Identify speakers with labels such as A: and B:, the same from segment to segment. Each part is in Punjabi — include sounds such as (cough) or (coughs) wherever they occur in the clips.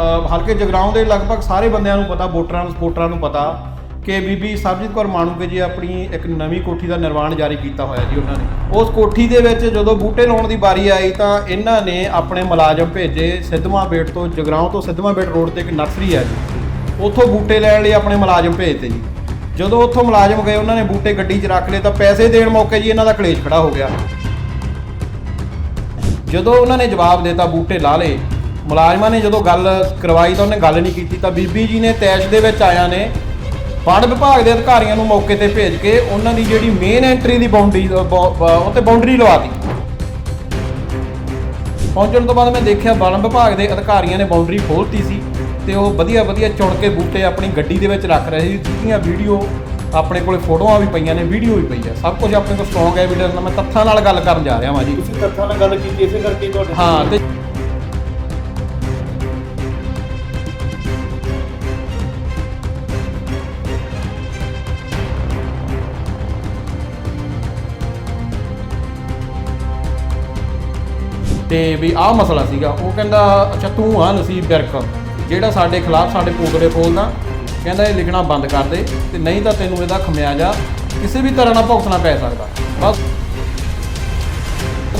A: ਹਲਕੇ ਜਗਰਾਉਂ ਦੇ ਲਗਭਗ ਸਾਰੇ ਬੰਦਿਆਂ ਨੂੰ ਪਤਾ, ਵੋਟਰਾਂ ਨੂੰ, ਸਪੋਰਟਰਾਂ ਨੂੰ ਪਤਾ ਕਿ ਬੀਬੀ ਸਰਬਜੀਤ ਕੌਰ ਮਾਣੂਕੇ ਜੀ ਆਪਣੀ ਇੱਕ ਨਵੀਂ ਕੋਠੀ ਦਾ ਨਿਰਮਾਣ ਜਾਰੀ ਕੀਤਾ ਹੋਇਆ ਜੀ ਉਹਨਾਂ ਨੇ। ਉਸ ਕੋਠੀ ਦੇ ਵਿੱਚ ਜਦੋਂ ਬੂਟੇ ਲਾਉਣ ਦੀ ਵਾਰੀ ਆਈ ਤਾਂ ਇਹਨਾਂ ਨੇ ਆਪਣੇ ਮੁਲਾਜ਼ਮ ਭੇਜੇ ਸਿੱਧਵਾਂ ਬੇਟ ਤੋਂ, ਜਗਰਾਉਂ ਤੋਂ ਸਿੱਧਵਾਂ ਬੇਟ ਰੋਡ ਤੇ ਇੱਕ ਨਰਸਰੀ ਹੈ ਜੀ। ਉੱਥੋਂ ਬੂਟੇ ਲੈਣ ਲਈ ਆਪਣੇ ਮੁਲਾਜ਼ਮ ਭੇਜਤੇ ਜੀ। ਜਦੋਂ ਉੱਥੋਂ ਮੁਲਾਜ਼ਮ ਗਏ, ਉਹਨਾਂ ਨੇ ਬੂਟੇ ਗੱਡੀ 'ਚ ਰੱਖ ਲਏ ਤਾਂ ਪੈਸੇ ਦੇਣ ਮੌਕੇ ਜੀ ਇਹਨਾਂ ਦਾ ਕਲੇਸ਼ ਖੜਾ ਹੋ ਗਿਆ। ਜਦੋਂ ਉਹਨਾਂ ਨੇ ਜਵਾਬ ਦਿੱਤਾ ਬੂਟੇ ਲਾ ਲਏ ਮੁਲਾਜ਼ਮਾਂ ਨੇ ਜਦੋਂ ਗੱਲ ਕਰਵਾਈ ਤਾਂ ਉਹਨੇ ਗੱਲ ਨਹੀਂ ਕੀਤੀ ਤਾਂ ਬੀਬੀ ਜੀ ਨੇ ਤੈਸ਼ ਦੇ ਵਿੱਚ ਆਇਆਂ ਨੇ ਵਣ ਵਿਭਾਗ ਦੇ ਅਧਿਕਾਰੀਆਂ ਨੂੰ ਮੌਕੇ ਤੇ ਭੇਜ ਕੇ ਉਹਨਾਂ ਦੀ ਜਿਹੜੀ ਮੇਨ ਐਂਟਰੀ ਦੀ ਬਾਉਂਡਰੀ ਉੱਤੇ ਬਾਉਂਡਰੀ ਲਵਾਤੀ। ਪਹੁੰਚਣ ਤੋਂ ਬਾਅਦ ਮੈਂ ਦੇਖਿਆ ਵਣ ਵਿਭਾਗ ਦੇ ਅਧਿਕਾਰੀਆਂ ਨੇ ਬਾਉਂਡਰੀ ਖੋਲਤੀ ਸੀ ਤੇ ਉਹ ਵਧੀਆ ਵਧੀਆ ਚੁਣ ਕੇ ਬੂਟੇ ਆਪਣੀ ਗੱਡੀ ਦੇ ਵਿੱਚ ਰੱਖ ਰਹੇ ਸੀ ਜਿਹਦੀਆਂ ਵੀਡੀਓ ਆਪਣੇ ਕੋਲੇ ਫੋਟੋਆਂ ਵੀ ਪਈਆਂ ਨੇ ਵੀਡੀਓ ਵੀ ਪਈ ਆ। ਸਭ ਕੁਝ ਆਪਣੇ ਕੋਲ ਸਟਰੋਂਗ ਐਵੀਡੈਂਸ ਨਾਲ ਮੈਂ ਤੱਥਾਂ ਨਾਲ ਗੱਲ ਕਰਨ ਜਾ ਰਿਹਾ ਹਾਂ ਜੀ।
B: ਤੁਸੀਂ ਤੱਥਾਂ ਨਾਲ ਗੱਲ ਕੀਤੀ ਇਸੇ ਕਰਕੇ ਹੀ ਤੁਹਾਡੇ
A: ਹਾਂ ਤੇ ਤੇ ਵੀ ਆਹ ਮਸਲਾ ਸੀਗਾ। ਉਹ ਕਹਿੰਦਾ, ਅੱਛਾ, ਤੂੰ ਆ ਨਸੀਬ ਬਿਰਕ ਜਿਹੜਾ ਸਾਡੇ ਖਿਲਾਫ ਸਾਡੇ ਪੋਗੜੇ ਫੋਲਦਾ ਕਹਿੰਦਾ ਇਹ ਲਿਖਣਾ ਬੰਦ ਕਰ ਦੇ ਤੇ ਨਹੀਂ ਤਾਂ ਤੈਨੂੰ ਇਹਦਾ ਖਮਿਆਜਾ ਕਿਸੇ ਵੀ ਤਰ੍ਹਾਂ ਨਾਲ ਭੁਗਤਣਾ ਪੈ ਸਕਦਾ। ਬਸ।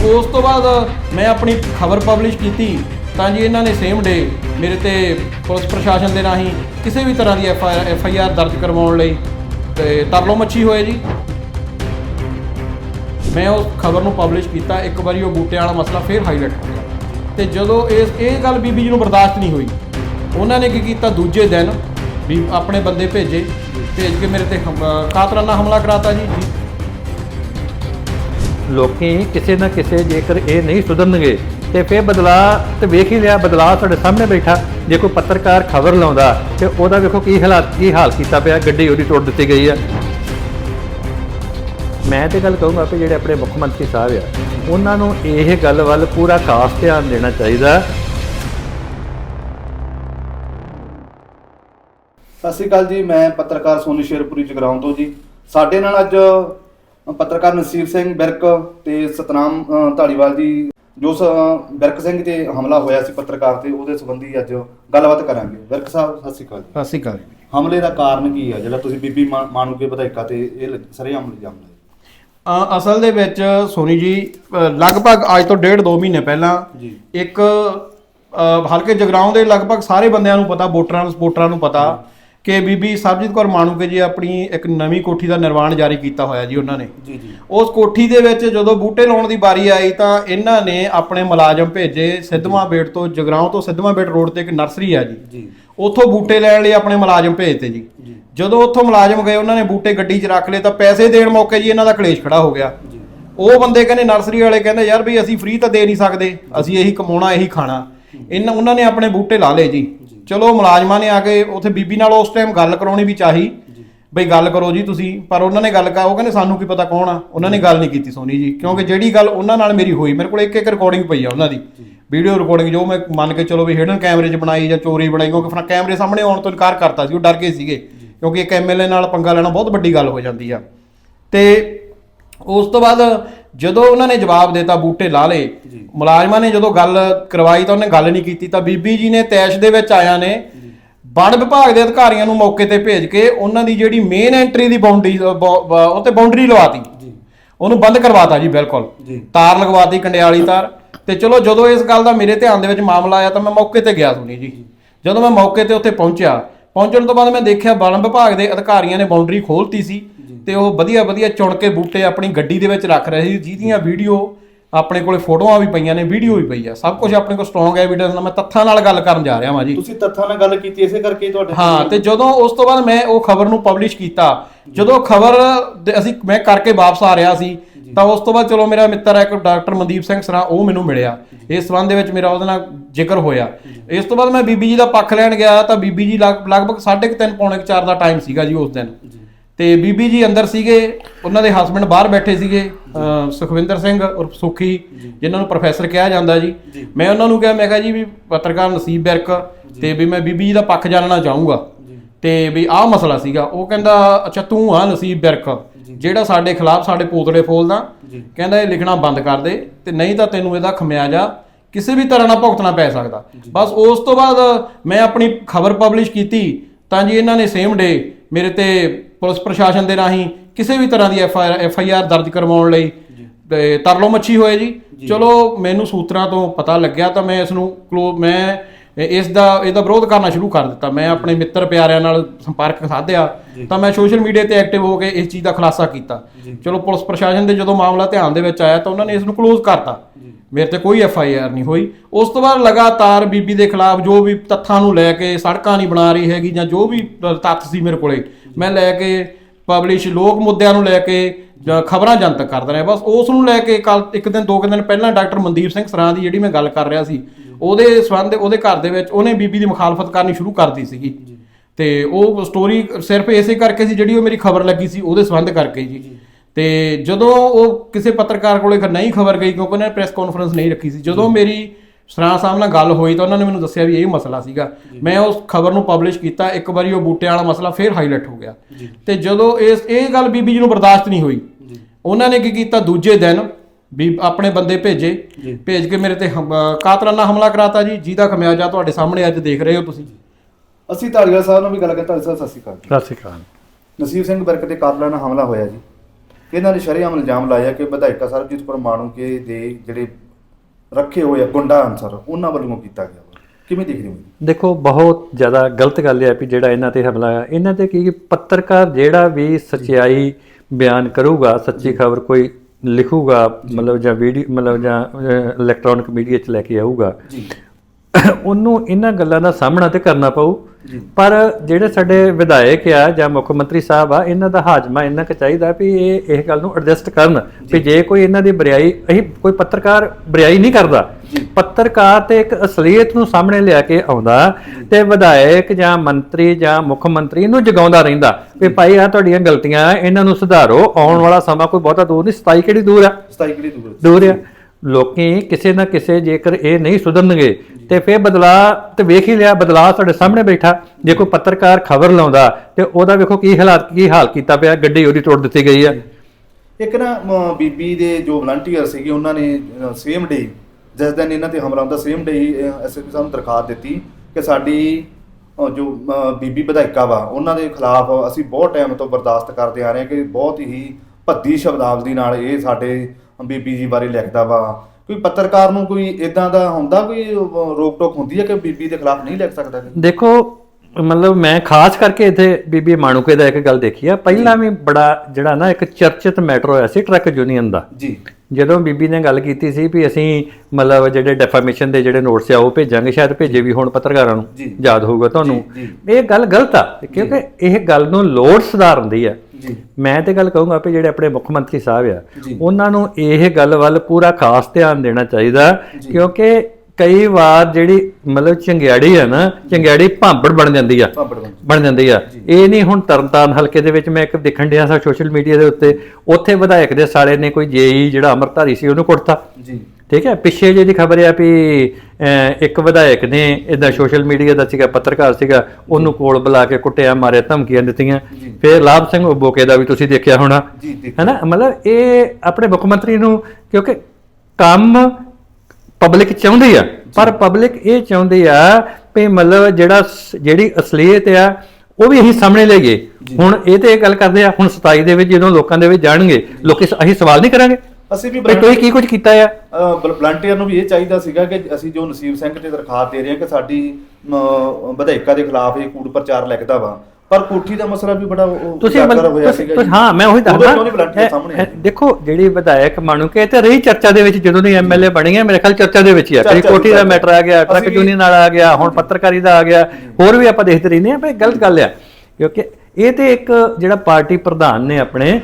A: ਉਸ ਤੋਂ ਬਾਅਦ ਮੈਂ ਆਪਣੀ ਖਬਰ ਪਬਲਿਸ਼ ਕੀਤੀ, ਤਾਂ ਜੀ ਇਹਨਾਂ ਨੇ ਸੇਮ ਡੇ ਮੇਰੇ ਤੇ ਪੁਲਿਸ ਪ੍ਰਸ਼ਾਸਨ ਦੇ ਰਾਹੀਂ ਕਿਸੇ ਵੀ ਤਰ੍ਹਾਂ ਦੀ ਐਫ ਆਈ ਆਰ ਦਰਜ ਕਰਵਾਉਣ ਲਈ ਤੇ ਤਰਲੋ ਮੱਛੀ ਹੋਏ ਜੀ। ਮੈਂ ਉਹ ਖਬਰ ਨੂੰ ਪਬਲਿਸ਼ ਕੀਤਾ, ਇੱਕ ਵਾਰੀ ਉਹ ਬੂਟਿਆਂ ਵਾਲਾ ਮਸਲਾ ਫੇਰ ਹਾਈਲਾਈਟ ਹੋ ਗਿਆ। ਤੇ ਜਦੋਂ ਇਹ ਇਹ ਗੱਲ ਬੀਬੀ ਜੀ ਨੂੰ ਬਰਦਾਸ਼ਤ ਨਹੀਂ ਹੋਈ, ਉਹਨਾਂ ਨੇ ਕੀ ਕੀਤਾ? ਦੂਜੇ ਦਿਨ ਵੀ ਆਪਣੇ ਬੰਦੇ ਭੇਜੇ, ਭੇਜ ਕੇ ਮੇਰੇ ਤੇ ਹਮ- ਅਹ ਕਾਤਲਾਨਾ ਹਮਲਾ ਕਰਾਤਾ ਜੀ। ਜੀ
C: ਲੋਕੀ ਕਿਸੇ ਨਾ ਕਿਸੇ ਜੇਕਰ ਇਹ ਨਹੀਂ ਸੁਧਰਨਗੇ, ਤੇ ਫੇਰ ਬਦਲਾ, ਤੇ ਵੇਖ ਹੀ ਲਿਆ, ਬਦਲਾ ਤੁਹਾਡੇ ਸਾਹਮਣੇ ਬੈਠਾ। ਜੇ ਕੋਈ ਪੱਤਰਕਾਰ ਖਬਰ ਲਾਉਂਦਾ, ਤੇ ਉਹਦਾ ਵੇਖੋ ਕੀ ਹਾਲਾਤ, ਕੀ ਹਾਲ ਕੀਤਾ ਪਿਆ, ਗੱਡੀ ਉਹਦੀ ਤੋੜ ਦਿੱਤੀ ਗਈ ਹੈ ਮੈਂ ਤੇ ਗੱਲ ਕਹੂੰਗਾ ਕਿ ਜਿਹੜੇ ਆਪਣੇ ਮੁੱਖ ਮੰਤਰੀ ਸਾਹਿਬ ਆ ਉਹਨਾਂ ਨੂੰ ਇਹ ਗੱਲ ਵੱਲ ਪੂਰਾ ਖਾਸ ਧਿਆਨ ਦੇਣਾ ਚਾਹੀਦਾ।
B: ਸਤਿ ਸ਼੍ਰੀ ਅਕਾਲ ਜੀ ਮੈਂ ਪੱਤਰਕਾਰ ਸੋਨੀ ਸ਼ੇਰਪੁਰੀ ਜਗਰਾਉਂ ਤੋਂ ਜੀ। ਸਾਡੇ ਨਾਲ ਅੱਜ ਪੱਤਰਕਾਰ ਨਸੀਰ ਸਿੰਘ ਬਿਰਕ ਤੇ ਸਤਨਾਮ ਧਾਲੀਵਾਲ ਜੀ ਜੋ ਸ- ਬਿਰਕ ਸਿੰਘ ਤੇ ਹਮਲਾ ਹੋਇਆ ਸੀ ਪੱਤਰਕਾਰ ਤੇ ਉਹਦੇ ਸੰਬੰਧੀ ਅੱਜ ਗੱਲਬਾਤ ਕਰਾਂਗੇ। ਬਿਰਕ ਸਾਹਿਬ ਸਤਿ ਸ਼੍ਰੀ ਅਕਾਲ ਜੀ।
A: ਸਤਿ ਸ਼੍ਰੀ ਅਕਾਲ।
B: ਹਮਲੇ ਦਾ ਕਾਰਨ ਕੀ ਹੈ ਜਿਹੜਾ ਤੁਸੀਂ ਬੀਬੀ ਮਾ- ਮਾਣੂਕੇ ਵਿਧਾਇਕਾ ਤੇ ਇਹ ਸਾਰੇ ਹਮਲੇ
A: ਅ, ਅਸਲ ਦੇ ਵਿੱਚ ਸੋਨੀ ਜੀ ਲਗਭਗ ਅੱਜ ਤੋਂ ਡੇਢ ਦੋ ਮਹੀਨੇ ਪਹਿਲਾਂ
B: ਜੀ।
A: ਇੱਕ ਹਲਕੇ ਜਗਰਾਉਂ ਦੇ ਲਗਭਗ ਸਾਰੇ ਬੰਦਿਆਂ ਨੂੰ ਪਤਾ ਵੋਟਰਾਂ ਨੂੰ ਸਪੋਰਟਰਾਂ ਨੂੰ ਪਤਾ ਕਿ ਬੀਬੀ ਸਰਬਜੀਤ ਕੌਰ ਮਾਣੂਕੇ ਜੀ ਆਪਣੀ ਇੱਕ ਨਵੀਂ ਕੋਠੀ ਦਾ ਨਿਰਮਾਣ ਜਾਰੀ ਕੀਤਾ ਹੋਇਆ ਜੀ ਉਹਨਾਂ ਨੇ।
B: ਜੀ ਜੀ।
A: ਉਸ ਕੋਠੀ ਦੇ ਵਿੱਚ ਜਦੋਂ ਬੂਟੇ ਲਾਉਣ ਦੀ ਵਾਰੀ ਆਈ ਤਾਂ ਇਹਨਾਂ ਨੇ ਆਪਣੇ ਮੁਲਾਜ਼ਮ ਭੇਜੇ ਸਿੱਧਵਾਂ ਬੇਟ ਤੋਂ ਜਗਰਾਉਂ ਤੋਂ ਸਿੱਧਵਾਂ ਬੇਟ ਰੋਡ ਤੇ ਇੱਕ ਨਰਸਰੀ ਆ ਜੀ।
B: ਜੀ।
A: ਉੱਥੋਂ ਬੂਟੇ ਲੈਣ ਲਈ ਆਪਣੇ ਮੁਲਾਜ਼ਮ ਭੇਜਤੇ ਜੀ।
B: ਜੀ।
A: ਜਦੋਂ ਉੱਥੋਂ ਮੁਲਾਜ਼ਮ ਗਏ ਉਹਨਾਂ ਨੇ ਬੂਟੇ ਗੱਡੀ 'ਚ ਰੱਖ ਲਏ ਤਾਂ ਪੈਸੇ ਦੇਣ ਮੌਕੇ ਜੀ ਇਹਨਾਂ ਦਾ ਕਲੇਸ਼ ਖੜਾ ਹੋ ਗਿਆ।
B: ਜੀ।
A: ਉਹ ਬੰਦੇ ਕਹਿੰਦੇ ਨਰਸਰੀ ਵਾਲੇ ਕਹਿੰਦੇ ਯਾਰ ਵੀ ਅਸੀਂ ਫ੍ਰੀ ਤਾਂ ਦੇ ਨਹੀਂ ਸਕਦੇ ਅਸੀਂ ਇਹੀ ਕਮਾਉਣਾ ਇਹੀ ਖਾਣਾ। ਇਹਨਾਂ ਉਹਨਾਂ ਨੇ ਆਪਣੇ ਬੂਟੇ ਲਾ ਲਏ ਜੀ। ਚਲੋ ਮੁਲਾਜ਼ਮਾਂ ਨੇ ਆ ਕੇ ਉੱਥੇ ਬੀਬੀ ਨਾਲ ਉਸ ਟਾਈਮ ਗੱਲ ਕਰਾਉਣੀ ਵੀ ਚਾਹੀ। ਬਈ ਗੱਲ ਕਰੋ ਜੀ ਤੁਸੀਂ ਪਰ ਉਹਨਾਂ ਨੇ ਗੱਲ ਕਾ ਉਹ ਕਹਿੰਦੇ ਸਾਨੂੰ ਕੀ ਪਤਾ ਕੌਣ ਆ? ਉਹਨਾਂ ਨੇ ਗੱਲ ਨਹੀਂ ਕੀਤੀ ਸੋਨੀ ਜੀ ਕਿਉਂਕਿ ਜਿਹੜੀ ਗੱਲ ਉਹਨਾਂ ਨਾਲ ਮੇਰੀ ਹੋਈ ਮੇਰੇ ਕੋਲ ਇੱਕ ਇੱਕ ਰਿਕਾਰਡਿੰਗ ਪਈ ਆ ਉਹਨਾਂ ਦੀ। ਵੀਡੀਓ ਰਿਕਾਰਡਿੰਗ ਜੋ ਮੈਂ ਮੰਨ ਕੇ ਚਲੋ ਵੀ ਹਿਡਨ ਕੈਮਰੇ 'ਚ ਬਣਾਈ ਜਾਂ ਚੋਰੀ ਬਣਾਈ ਕਿਉਂਕਿ ਫਿਰ ਕੈਮਰੇ ਸਾਹਮਣੇ ਆਉਣ ਤੋਂ ਇਨਕਾਰ ਕਰਤਾ ਸੀ ਉਹ ਡਰ ਗਏ ਸੀਗੇ। ਕਿਉਂਕਿ ਇੱਕ ਐਮਐਲਏ ਨਾਲ ਪੰਗਾ ਲੈਣਾ ਬਹੁਤ ਵੱਡੀ ਗੱਲ ਹੋ ਜਾਂਦੀ ਆ। ਤੇ ਉਸ ਤੋਂ ਬਾਅਦ ਜਦੋਂ ਉਹਨਾਂ ਨੇ ਜਵਾਬ ਦਿੱਤਾ ਬੂਟੇ ਲਾ ਲਏ। ਮੁਲਾਜ਼ਮਾਂ ਨੇ ਜਦੋਂ ਗੱਲ ਕਰਵਾਈ ਤਾਂ ਉਹਨੇ ਗੱਲ ਨਹੀਂ ਕੀਤੀ। ਤਾਂ ਬੀਬੀ ਜੀ ਨੇ ਤੈਸ਼ ਦੇ ਵਿੱਚ ਆਇਆਂ ਨੇ। ਵਣ ਵਿਭਾਗ ਦੇ ਅਧਿਕਾਰੀਆਂ ਨੂੰ ਮੌਕੇ ਤੇ ਭੇਜ ਕੇ ਉਹਨਾਂ ਦੀ ਜਿਹੜੀ ਮੇਨ ਐਂਟਰੀ ਦੀ ਬਾਉਂਡਰੀ ਉੱਤੇ ਬਾਉਂਡਰੀ ਲਵਾਤੀ। ਉਹਨੂੰ ਬੰਦ ਕਰਵਾਤਾ ਜੀ ਬਿਲਕੁਲ। ਤਾਰ ਲਗਵਾਤੀ ਕੰਡਿਆਲੀ ਤਾਰ। ਤੇ ਚਲੋ ਜਦੋਂ ਇਸ ਗੱਲ ਦਾ ਮੇਰੇ ਧਿਆਨ ਦੇ ਵਿੱਚ ਮਾਮਲਾ ਆਇਆ ਤਾਂ ਮੈਂ ਮੌਕੇ ਤੇ ਗਿਆ ਸੁਣੀ ਜੀ। ਜਦੋਂ ਮੈਂ ਮੌਕੇ ਤੇ ਉੱਥੇ ਪਹੁੰਚਿਆ ਪਹੁੰਚਣ ਤੋਂ ਬਾਅਦ ਮੈਂ ਦੇਖਿਆ ਵਣ ਵਿਭਾਗ ਦੇ ਅਧਿਕਾਰੀਆਂ ਨੇ ਬਾਉਂਡਰੀ ਖੋਲਤੀ ਸੀ। ਤੇ ਉਹ ਵਧੀਆ ਵਧੀਆ ਚੁਣ ਕੇ ਬੂਟੇ ਆਪਣੀ ਗੱਡੀ ਦੇ ਵਿੱਚ ਰੱਖ ਰਹੇ ਸੀ ਜਿਹਦੀਆਂ ਵੀਡੀਓ ਆਪਣੇ ਕੋਲੇ ਫੋਟੋਆਂ ਵੀ ਪਈਆਂ ਨੇ ਵੀਡੀਓ ਵੀ ਪਈ ਆ। ਸਭ ਕੁਝ ਆਪਣੇ ਕੋਲ ਸਟਰੋਂਗ ਐਵੀਡੈਂਸ ਨਾਲ। ਮੈਂ ਤੱਥਾਂ ਨਾਲ ਗੱਲ ਕਰਨ ਜਾ ਰਿਹਾ ਹਾਂ ਜੀ।
B: ਤੁਸੀਂ ਤੱਥਾਂ ਨਾਲ ਗੱਲ ਕੀਤੀ ਇਸੇ ਕਰਕੇ ਤੁਹਾਡੇ
A: ਹਾਂ ਤੇ ਜਦੋਂ ਉਸ ਤੋਂ ਬਾਅਦ ਮੈਂ ਉਹ ਖਬਰ ਨੂੰ ਪਬਲਿਸ਼ ਕੀਤਾ ਜਦੋਂ ਖਬਰ ਅਸੀਂ ਮੈਂ ਕਰਕੇ ਵਾਪਸ ਆ ਰਿਹਾ ਸੀ ਤਾਂ ਉਸ ਤੋਂ ਬਾਅਦ ਚਲੋ ਮੇਰਾ ਮਿੱਤਰ ਹੈ ਇੱਕ ਡਾਕਟਰ ਮਨਦੀਪ ਸਿੰਘ ਸਰਾ ਉਹ ਮੈਨੂੰ ਮਿਲਿਆ। ਇਸ ਸੰਬੰਧ ਦੇ ਵਿੱਚ ਮੇਰਾ ਉਹਦੇ ਨਾਲ ਜ਼ਿਕਰ ਹੋਇਆ। ਇਸ ਤੋਂ ਬਾਅਦ ਮੈਂ ਬੀਬੀ ਜੀ ਦਾ ਪੱਖ ਲੈਣ ਗਿਆ ਤਾਂ ਬੀਬੀ ਜੀ ਲਗ- ਲਗਭਗ 3:30 ਪੌਣੇ 4 ਦਾ ਟਾਈਮ ਸੀਗਾ ਜੀ ਉਸ ਦਿਨ। ਤੇ ਬੀਬੀ ਜੀ ਅੰਦਰ ਸੀਗੇ ਉਹਨਾਂ ਦੇ ਹਸਬੰਡ ਬਾਹਰ ਬੈਠੇ ਸੀਗੇ ਸੁਖਵਿੰਦਰ ਸਿੰਘ ਉਰਫ ਸੁਖੀ ਜਿਨ੍ਹਾਂ ਨੂੰ ਪ੍ਰੋਫੈਸਰ ਕਿਹਾ ਜਾਂਦਾ ਜੀ। ਮੈਂ ਉਹਨਾਂ ਨੂੰ ਕਿਹਾ ਮੈਂ ਕਿਹਾ ਜੀ ਵੀ ਪੱਤਰਕਾਰ ਨਸੀਬ ਬਿਰਕ ਤੇ ਵੀ ਮੈਂ ਬੀਬੀ ਜੀ ਦਾ ਪੱਖ ਜਾਣਨਾ ਚਾਹੂੰਗਾ। ਤੇ ਵੀ ਆਹ ਮਸਲਾ ਸੀਗਾ। ਉਹ ਕਹਿੰਦਾ ਅੱਛਾ ਤੂੰ ਆ ਨਸੀਬ ਬਿਰਕ। ਜਿਹੜਾ ਸਾਡੇ ਖਿਲਾਫ ਸਾਡੇ ਪੋਤੜੇ ਫੋਲਦਾ
B: ਜੀ।
A: ਕਹਿੰਦਾ ਇਹ ਲਿਖਣਾ ਬੰਦ ਕਰ ਦੇ ਤੇ ਨਹੀਂ ਤਾਂ ਤੈਨੂੰ ਇਹਦਾ ਖਮਿਆਜਾ ਕਿਸੇ ਵੀ ਤਰ੍ਹਾਂ ਨਾਲ ਭੁਗਤਣਾ ਪੈ ਸਕਦਾ। ਬਸ ਉਸ ਤੋਂ ਬਾਅਦ ਮੈਂ ਆਪਣੀ ਖਬਰ ਪਬਲਿਸ਼ ਕੀਤੀ ਤਾਂ ਜੀ ਇਹਨਾਂ ਨੇ ਸੇਮ ਡੇ ਮੇਰੇ ਤੇ ਪੁਲਿਸ ਪ੍ਰਸ਼ਾਸਨ ਦੇ ਰਾਹੀਂ ਕਿਸੇ ਵੀ ਤਰ੍ਹਾਂ ਦੀ ਐਫ ਆਈ ਆਰ ਦਰਜ ਕਰਵਾਉਣ ਲਈ ਤੇ ਤਰਲੋ ਮੱਛੀ ਹੋਏ ਜੀ। ਚਲੋ ਮੈਨੂੰ ਸੂਤਰਾਂ ਤੋਂ ਪਤਾ ਲੱਗਿਆ ਤਾਂ ਮੈਂ ਇਸ ਨੂੰ ਮੈਂ ਇਸ ਦਾ ਇਹਦਾ ਵਿਰੋਧ ਕਰਨਾ ਸ਼ੁਰੂ ਕਰ ਦਿੱਤਾ। ਮੈਂ ਆਪਣੇ ਮਿੱਤਰ ਪਿਆਰਿਆਂ ਨਾਲ ਸੰਪਰਕ ਸਾਧਿਆ ਤਾਂ ਮੈਂ ਸੋਸ਼ਲ ਮੀਡੀਆ ਤੇ ਐਕਟਿਵ ਹੋ ਕੇ ਇਸ ਚੀਜ਼ ਦਾ ਖੁਲਾਸਾ ਕੀਤਾ। ਚਲੋ ਪੁਲਿਸ ਪ੍ਰਸ਼ਾਸਨ ਦੇ ਜਦੋਂ ਮਾਮਲਾ ਧਿਆਨ ਦੇ ਵਿੱਚ ਆਇਆ ਤਾਂ ਉਹਨਾਂ ਨੇ ਇਸ ਨੂੰ ਕਲੋਜ਼ ਕਰਤਾ। ਮੇਰੇ ਤੇ ਕੋਈ ਐਫ ਆਈ ਆਰ ਨਹੀਂ ਹੋਈ। ਉਸ ਤੋਂ ਬਾਅਦ ਲਗਾਤਾਰ ਬੀਬੀ ਦੇ ਖਿਲਾਫ ਜੋ ਵੀ ਤੱਥਾਂ ਨੂੰ ਲੈ ਕੇ ਸੜਕਾਂ ਨਹੀਂ ਬਣਾ ਰਹੀ ਹੈਗੀ ਜਾਂ ਜੋ ਵੀ ਤੱਥ ਸੀ ਮੇਰੇ ਕੋਲੇ ਮੈਂ ਲੈ ਕੇ ਪਬਲਿਸ਼ ਲੋਕ ਮੁੱਦਿਆਂ ਨੂੰ ਲੈ ਕੇ ਖਬਰਾਂ ਜਨਤਕ ਕਰਦਾ ਰਿਹਾ। ਬਸ ਉਸ ਨੂੰ ਲੈ ਕੇ ਕੱਲ ਇੱਕ ਦਿਨ ਦੋ ਕੁ ਦਿਨ ਪਹਿਲਾਂ ਡਾਕਟਰ ਮਨਦੀਪ ਸਿੰਘ ਸਰਾਂ ਦੀ ਜਿਹੜੀ ਮੈਂ ਗੱਲ ਕਰ ਰਿਹਾ ਸੀ ਉਹਦੇ ਸੰਬੰਧ ਉਹਦੇ ਘਰ ਦੇ ਵਿੱਚ ਉਹਨੇ ਬੀਬੀ ਦੀ ਮੁਖਾਲਫਤ ਕਰਨੀ ਸ਼ੁਰੂ ਕਰਤੀ ਸੀਗੀ। ਤੇ ਉਹ ਸਟੋਰੀ ਸਿਰਫ ਇਸੇ ਕਰਕੇ ਸੀ ਜਿਹੜੀ ਉਹ ਮੇਰੀ ਖਬਰ ਲੱਗੀ ਸੀ ਉਹਦੇ ਸੰਬੰਧ ਕਰਕੇ ਜੀ। ਤੇ ਜਦੋਂ ਉਹ ਕਿਸੇ ਪੱਤਰਕਾਰ ਕੋਲੇ ਨਹੀਂ ਖਬਰ ਗਈ ਕਿਉਂਕਿ ਉਹਨੇ ਪ੍ਰੈਸ ਕਾਨਫਰੰਸ ਨਹੀਂ ਰੱਖੀ ਸੀ। ਜਦੋਂ ਮੇਰੀ ਸਰਾਂ ਸਾਹਿਬ ਨਾਲ ਗੱਲ ਹੋਈ ਤਾਂ ਉਹਨਾਂ ਨੇ ਮੈਨੂੰ ਦੱਸਿਆ ਵੀ ਇਹ ਮਸਲਾ ਸੀਗਾ। ਮੈਂ ਉਸ ਖਬਰ ਨੂੰ ਪਬਲਿਸ਼ ਕੀਤਾ ਇੱਕ ਵਾਰੀ ਉਹ ਬੂਟਿਆਂ ਵਾਲਾ ਮਸਲਾ ਫੇਰ ਹਾਈਲਾਈਟ ਹੋ ਗਿਆ। ਤੇ ਜਦੋਂ ਇਸ ਇਹ ਗੱਲ ਬੀਬੀ ਜੀ ਨੂੰ ਬਰਦਾਸ਼ਤ ਨਹੀਂ ਹੋਈ। ਉਹਨਾਂ ਨੇ ਕੀ ਕੀਤਾ? ਦੂਜੇ ਦਿਨ ਵੀ ਆਪਣੇ ਬੰਦੇ ਭੇਜੇ। ਭੇਜ ਕੇ ਮੇਰੇ ਤੇ ਹਮ- ਅਹ ਕਾਤਲਾਨਾ ਹਮਲਾ ਕਰਾਤਾ ਜੀ। ਜਿਹਦਾ ਖਮਿਆਜਾ ਤੁਹਾਡੇ ਸਾਹਮਣੇ ਅੱਜ ਦੇਖ ਰਹੇ ਹੋ ਤੁਸੀਂ।
B: ਅਸੀਂ ਧਾਲੀਵਾਲ ਸਾਹਿਬ ਨਾਲ ਵੀ ਗੱਲ ਸਾਹਿਬ ਸਤਿ ਸ਼੍ਰੀ ਅਕਾਲ
C: ਸਤਿ ਸ਼੍ਰੀ ਅਕਾਲ।
B: ਨਸੀਬ ਸਿੰਘ ਬਰਕ ਦੇ ਕਾਤਲਾਂ ਨਾਲ ਹਮਲਾ ਹੋਇਆ ਜੀ। ਇਹਨਾਂ ਨੇ ਸ਼ਰੇਆਮ ਇਲਜ਼ਾਮ ਲਾਇਆ ਕਿ ਵਿਧਾਇਕਾ ਸਰਬਜੀਤ ਕੌਰ ਮਾਣੂਕੇ ਦੇ ਜਿਹੜੇ ਰੱਖੇ ਹੋਏ ਆ ਗੁੰਡਾ ਅਨਸਰ ਉਹਨਾਂ ਵੱਲੋਂ ਕੀਤਾ ਗਿਆ। ਵਾ। ਕਿਵੇਂ ਦੇਖਦੇ ਹੋ ਜੀ?
C: ਦੇਖੋ ਬਹੁਤ ਜ਼ਿਆਦਾ ਗਲਤ ਗੱਲ ਹੈ ਵੀ ਜਿਹੜਾ ਇਹਨਾਂ ਤੇ ਹਮਲਾ ਆ ਇਹਨਾਂ ਤੇ ਕੀ ਕਿ ਪੱਤਰਕਾਰ ਜਿਹੜਾ ਵੀ ਸਚਾਈ ਬਿਆਨ ਕਰੂਗਾ ਸੱਚੀ ਖਬਰ ਕੋਈ ਲਿਖੂਗਾ ਮਤਲਬ ਜਾਂ ਵੀਡੀਓ ਮਤਲਬ ਜਾਂ ਇਲੈਕਟ੍ਰੋਨਿਕ ਮੀਡੀਆ 'ਚ ਲੈ ਕੇ ਆਊਗਾ।
B: ਜੀ। (coughs)
C: ਉਹਨੂੰ ਇਹਨਾਂ ਗੱਲਾਂ ਦਾ ਸਾਹਮਣਾ ਤੇ ਕਰਨਾ ਪਊ। ਪਰ ਜਿਹੜੇ ਸਾਡੇ ਵਿਧਾਇਕ ਆ ਜਾਂ ਮੁੱਖ ਮੰਤਰੀ ਸਾਹਿਬ ਆ ਇਹਨਾਂ ਦਾ ਹਾਜ਼ਮਾ ਇੰਨਾ ਕੁ ਚਾਹੀਦਾ ਵੀ ਇਹ ਇਹ ਗੱਲ ਨੂੰ ਐਡਜਸਟ ਕਰਨ। ਵੀ ਜੇ ਕੋਈ ਇਹਨਾਂ ਦੀ ਬਰਿਆਈ ਅਸੀਂ ਕੋਈ ਪੱਤਰਕਾਰ ਬਰਿਆਈ ਨਹੀਂ ਕਰਦਾ ਪੱਤਰਕਾਰ ਤੇ ਇੱਕ ਅਸਲੀਅਤ ਨੂੰ ਸਾਹਮਣੇ ਲਿਆ ਕੇ ਆਉਂਦਾ ਤੇ ਵਿਧਾਇਕ ਜਾਂ ਮੰਤਰੀ ਜਾਂ ਮੁੱਖ ਮੰਤਰੀ ਇਹਨੂੰ ਜਗਾਉਂਦਾ ਰਹਿੰਦਾ ਵੀ ਭਾਈ ਆ ਤੁਹਾਡੀਆਂ ਗਲਤੀਆਂ ਆ, ਇਹਨਾਂ ਨੂੰ ਸੁਧਾਰੋ। ਆਉਣ ਵਾਲਾ ਸਮਾਂ ਕੋਈ ਬਹੁਤਾ ਦੂਰ ਨਹੀਂ 27 ਕਿਹੜੀ ਦੂਰ ਆ?
B: 27 ਕਿਹੜੀ ਦੂਰ
C: ਦੂਰ ਆ। ਲੋਕੀ ਕਿਸੇ ਨਾ ਕਿਸੇ ਜੇਕਰ ਇਹ ਨਹੀਂ ਸੁਧਰਨਗੇ ਤੇ ਫਿਰ ਬਦਲਾ ਤੇ ਵੇਖ ਹੀ ਲਿਆ ਬਦਲਾ ਸਾਡੇ ਸਾਹਮਣੇ ਬੈਠਾ। ਜੇ ਕੋਈ ਪੱਤਰਕਾਰ ਖਬਰ ਲਾਉਂਦਾ ਤੇ ਉਹਦਾ ਵੇਖੋ ਕੀ ਹਾਲਾਤ ਕੀ ਹਾਲ ਕੀਤਾ ਪਿਆ ਗੱਡੀ ਉਹਦੀ ਤੋੜ ਦਿੱਤੀ ਗਈ ਆ।
B: ਇੱਕ ਨਾ ਬੀਬੀ ਦੇ ਜੋ ਵਲੰਟੀਅਰ ਸੀਗੇ ਉਹਨਾਂ ਨੇ ਸੇਮ ਡੇ ਜਿਸ ਦਿਨ ਇਹਨਾਂ ਤੇ ਹਮਲਾ ਹੁੰਦਾ ਸੇਮ ਡੇ ਹੀ ਐਸਐਸਪੀ ਸਾਹਿਬ ਨੂੰ ਦਰਖਾਸਤ ਦਿੱਤੀ ਕਿ ਸਾਡੀ ਅ, ਜੋ ਅ, ਬੀਬੀ ਵਿਧਾਇਕਾ ਵਾ ਉਹਨਾਂ ਦੇ ਖਿਲਾਫ ਅਸੀਂ ਬਹੁਤ ਟਾਈਮ ਤੋਂ ਬਰਦਾਸ਼ਤ ਕਰਦੇ ਆ ਰਹੇ ਹਾਂ ਕਿ ਬਹੁਤ ਹੀ ਭੱਦੀ ਸ਼ਬਦਾਵਲੀ ਨਾਲ ਇਹ ਸਾਡੇ ਬੀਬੀ ਜੀ ਬਾਰੇ ਲਿਖਦਾ ਵਾ। ਕੋਈ ਪੱਤਰਕਾਰ ਨੂੰ ਕੋਈ ਇਦਾਂ ਦਾ ਹੁੰਦਾ ਕੋਈ ਰੋਕ ਟੋਕ ਹੁੰਦੀ ਹੈ ਕਿ ਬੀਬੀ ਦੇ ਖਿਲਾਫ ਨਹੀਂ ਲਿਖ ਸਕਦਾ?
C: ਦੇਖੋ ਮਤਲਬ ਮੈਂ ਖਾਸ ਕਰਕੇ ਇੱਥੇ ਬੀਬੀ ਮਾਣੂਕੇ ਦਾ ਇੱਕ ਗੱਲ ਦੇਖੀ ਆ। ਪਹਿਲਾਂ ਵੀ ਬੜਾ ਜਿਹੜਾ ਨਾ ਇੱਕ ਚਰਚਿਤ ਮੈਟਰ ਹੋਇਆ ਸੀ ਟਰੱਕ ਯੂਨੀਅਨ ਦਾ।
B: ਜੀ।
C: ਜਦੋਂ ਬੀਬੀ ਨੇ ਗੱਲ ਕੀਤੀ ਸੀ ਵੀ ਅਸੀਂ ਮਤਲਬ ਜਿਹੜੇ ਡੈਫਾਮੇਸ਼ਨ ਦੇ ਜਿਹੜੇ ਨੋਟਸ ਆ ਉਹ ਭੇਜਾਂਗੇ ਸ਼ਾਇਦ ਭੇਜੇ ਵੀ ਹੁਣ ਪੱਤਰਕਾਰਾਂ ਨੂੰ। ਯਾਦ ਹੋਊਗਾ ਤੁਹਾਨੂੰ। ਇਹ ਗੱਲ ਗਲਤ ਆ ਕਿਉਂਕਿ ਇਹ ਗੱਲ ਨੂੰ ਲੋੜ ਸੁਧਾਰਨ ਦੀ ਆ। ਮੈਂ ਤੇ ਗੱਲ ਕਹੂੰਗਾ ਵੀ ਜਿਹੜੇ ਆਪਣੇ ਮੁੱਖ ਮੰਤਰੀ ਸਾਹਿਬ ਆ। ਉਹਨਾਂ ਨੂੰ ਇਹ ਗੱਲ ਵੱਲ ਪੂਰਾ ਖਾਸ ਧਿਆਨ ਦੇਣਾ ਚਾਹੀਦਾ ਕਿਉਂਕਿ ਕਈ ਵਾਰ ਜਿਹੜੀ ਮਤਲਬ ਚੰਗਿਆੜੀ ਆ ਨਾ ਚੰਗਿਆੜੀ ਭਾਂਬੜ ਬਣ ਜਾਂਦੀ ਆ।
B: ਬਣ
C: ਬਣ ਜਾਂਦੀ ਆ। ਇਹ ਨਹੀਂ ਹੁਣ ਤਰਨਤਾਰਨ ਹਲਕੇ ਦੇ ਵਿੱਚ ਮੈਂ ਇੱਕ ਦੇਖਣ ਡਿਆ ਸਾਂ ਸੋਸ਼ਲ ਮੀਡੀਆ ਦੇ ਉੱਤੇ। ਉੱਥੇ ਵਿਧਾਇਕ ਦੇ ਸਾਲੇ ਨੇ ਕੋਈ ਜੇਈ ਜਿਹੜਾ ਅਮਰਧਾਰੀ ਸੀ ਉਹਨੂੰ ਕੁੱਟਤਾ।
B: ਜੀ।
C: ਠੀਕ ਹੈ? ਪਿੱਛੇ ਜਿਹੀ ਖਬਰ ਆ ਵੀ ਇੱਕ ਵਿਧਾਇਕ ਨੇ ਇਦਾਂ ਸੋਸ਼ਲ ਮੀਡੀਆ ਦਾ ਸੀਗਾ ਪੱਤਰਕਾਰ ਸੀਗਾ ਉਹਨੂੰ ਕੋਲ ਬੁਲਾ ਕੇ ਕੁੱਟਿਆ ਮਾਰਿਆ ਧਮਕੀਆਂ ਦਿੱਤੀਆਂ। ਫਿਰ ਲਾਭ ਸਿੰਘ ਉਬੋਕੇ ਦਾ ਵੀ ਤੁਸੀਂ ਦੇਖਿਆ ਹੋਣਾ।
B: ਜੀ
C: ਹੈਨਾ? ਮਤਲਬ ਇਹ ਆਪਣੇ ਮੁੱਖ ਮੰਤਰੀ ਨੂੰ ਕਿਉਂਕਿ ਕੰਮ ਪਬਲਿਕ ਚਾਹੁੰਦੀ ਆ। ਪਰ ਪਬਲਿਕ ਇਹ ਚਾਹੁੰਦੀ ਆ ਵੀ ਮਤਲਬ ਜਿਹੜਾ ਜਿਹੜੀ ਅਸਲੀਅਤ ਆ ਉਹ ਵੀ ਅਸੀਂ ਸਾਹਮਣੇ ਲੈ ਗਏ। ਹੁਣ ਇਹ ਤੇ ਇਹ ਗੱਲ ਕਰਦੇ ਆ ਹੁਣ 27 ਦੇ ਵਿੱਚ ਜਦੋਂ ਲੋਕਾਂ ਦੇ ਵਿੱਚ ਜਾਣਗੇ ਲੋਕੀ ਅਸੀਂ ਸਵਾਲ ਨਹੀਂ ਕਰਾਂਗੇ।
B: ਅਸੀਂ ਵੀ
C: ਤੁਸੀਂ ਕੀ ਕੁਝ ਕੀਤਾ ਆ?
B: ਵਲੰਟੀਅਰ ਨੂੰ ਵੀ ਇਹ ਚਾਹੀਦਾ ਸੀਗਾ ਕਿ ਅਸੀਂ ਜੋ ਨਸੀਬ ਸਿੰਘ ਤੇ ਦਰਖਾਸਤ ਦੇ ਰਹੇ ਹਾਂ ਕਿ ਸਾਡੀ ਵਿਧਾਇਕਾ ਦੇ ਖਿਲਾਫ ਇਹ ਕੂੜ ਪ੍ਰਚਾਰ ਲਿਖਦਾ ਵਾ। ਪਰ ਕੋਠੀ ਦਾ ਮਸਲਾ ਵੀ ਬੜਾ
C: ਤੁਸੀਂ ਹਾਂ ਮੈਂ ਉਹੀ ਦੱਸਦਾ ਦੇਖੋ ਜਿਹੜੀ ਵਿਧਾਇਕ ਮਾਣੂਕੇ ਤੇ ਰਹੀ ਚਰਚਾ ਦੇ ਵਿੱਚ ਜਦੋਂ ਦੀ ਐਮਐਲਏ ਬਣੀ ਹੈ ਮੇਰੇ ਖਿਆਲ ਚਰਚਾ ਦੇ ਵਿੱਚ ਹੀ ਆ।
B: ਚਰਚਾ
C: ਕੋਠੀ ਦਾ। ਮੈਟਰ ਆ ਗਿਆ ਟਰੱਕ ਯੂਨੀਅਨ ਨਾਲ ਆ ਗਿਆ ਹੁਣ ਪੱਤਰਕਾਰੀ ਦਾ ਆ ਗਿਆ ਹੋਰ ਵੀ ਆਪਾਂ ਦੇਖਦੇ ਰਹਿੰਦੇ ਆ ਪਰ ਗਲਤ ਗੱਲ ਆ। ਕਿਉਂਕਿ ਇਹ ਤੇ ਇੱਕ ਜਿਹੜਾ ਪਾਰਟੀ ਪ੍ਰਧਾਨ ਨੇ ਆਪਣੇ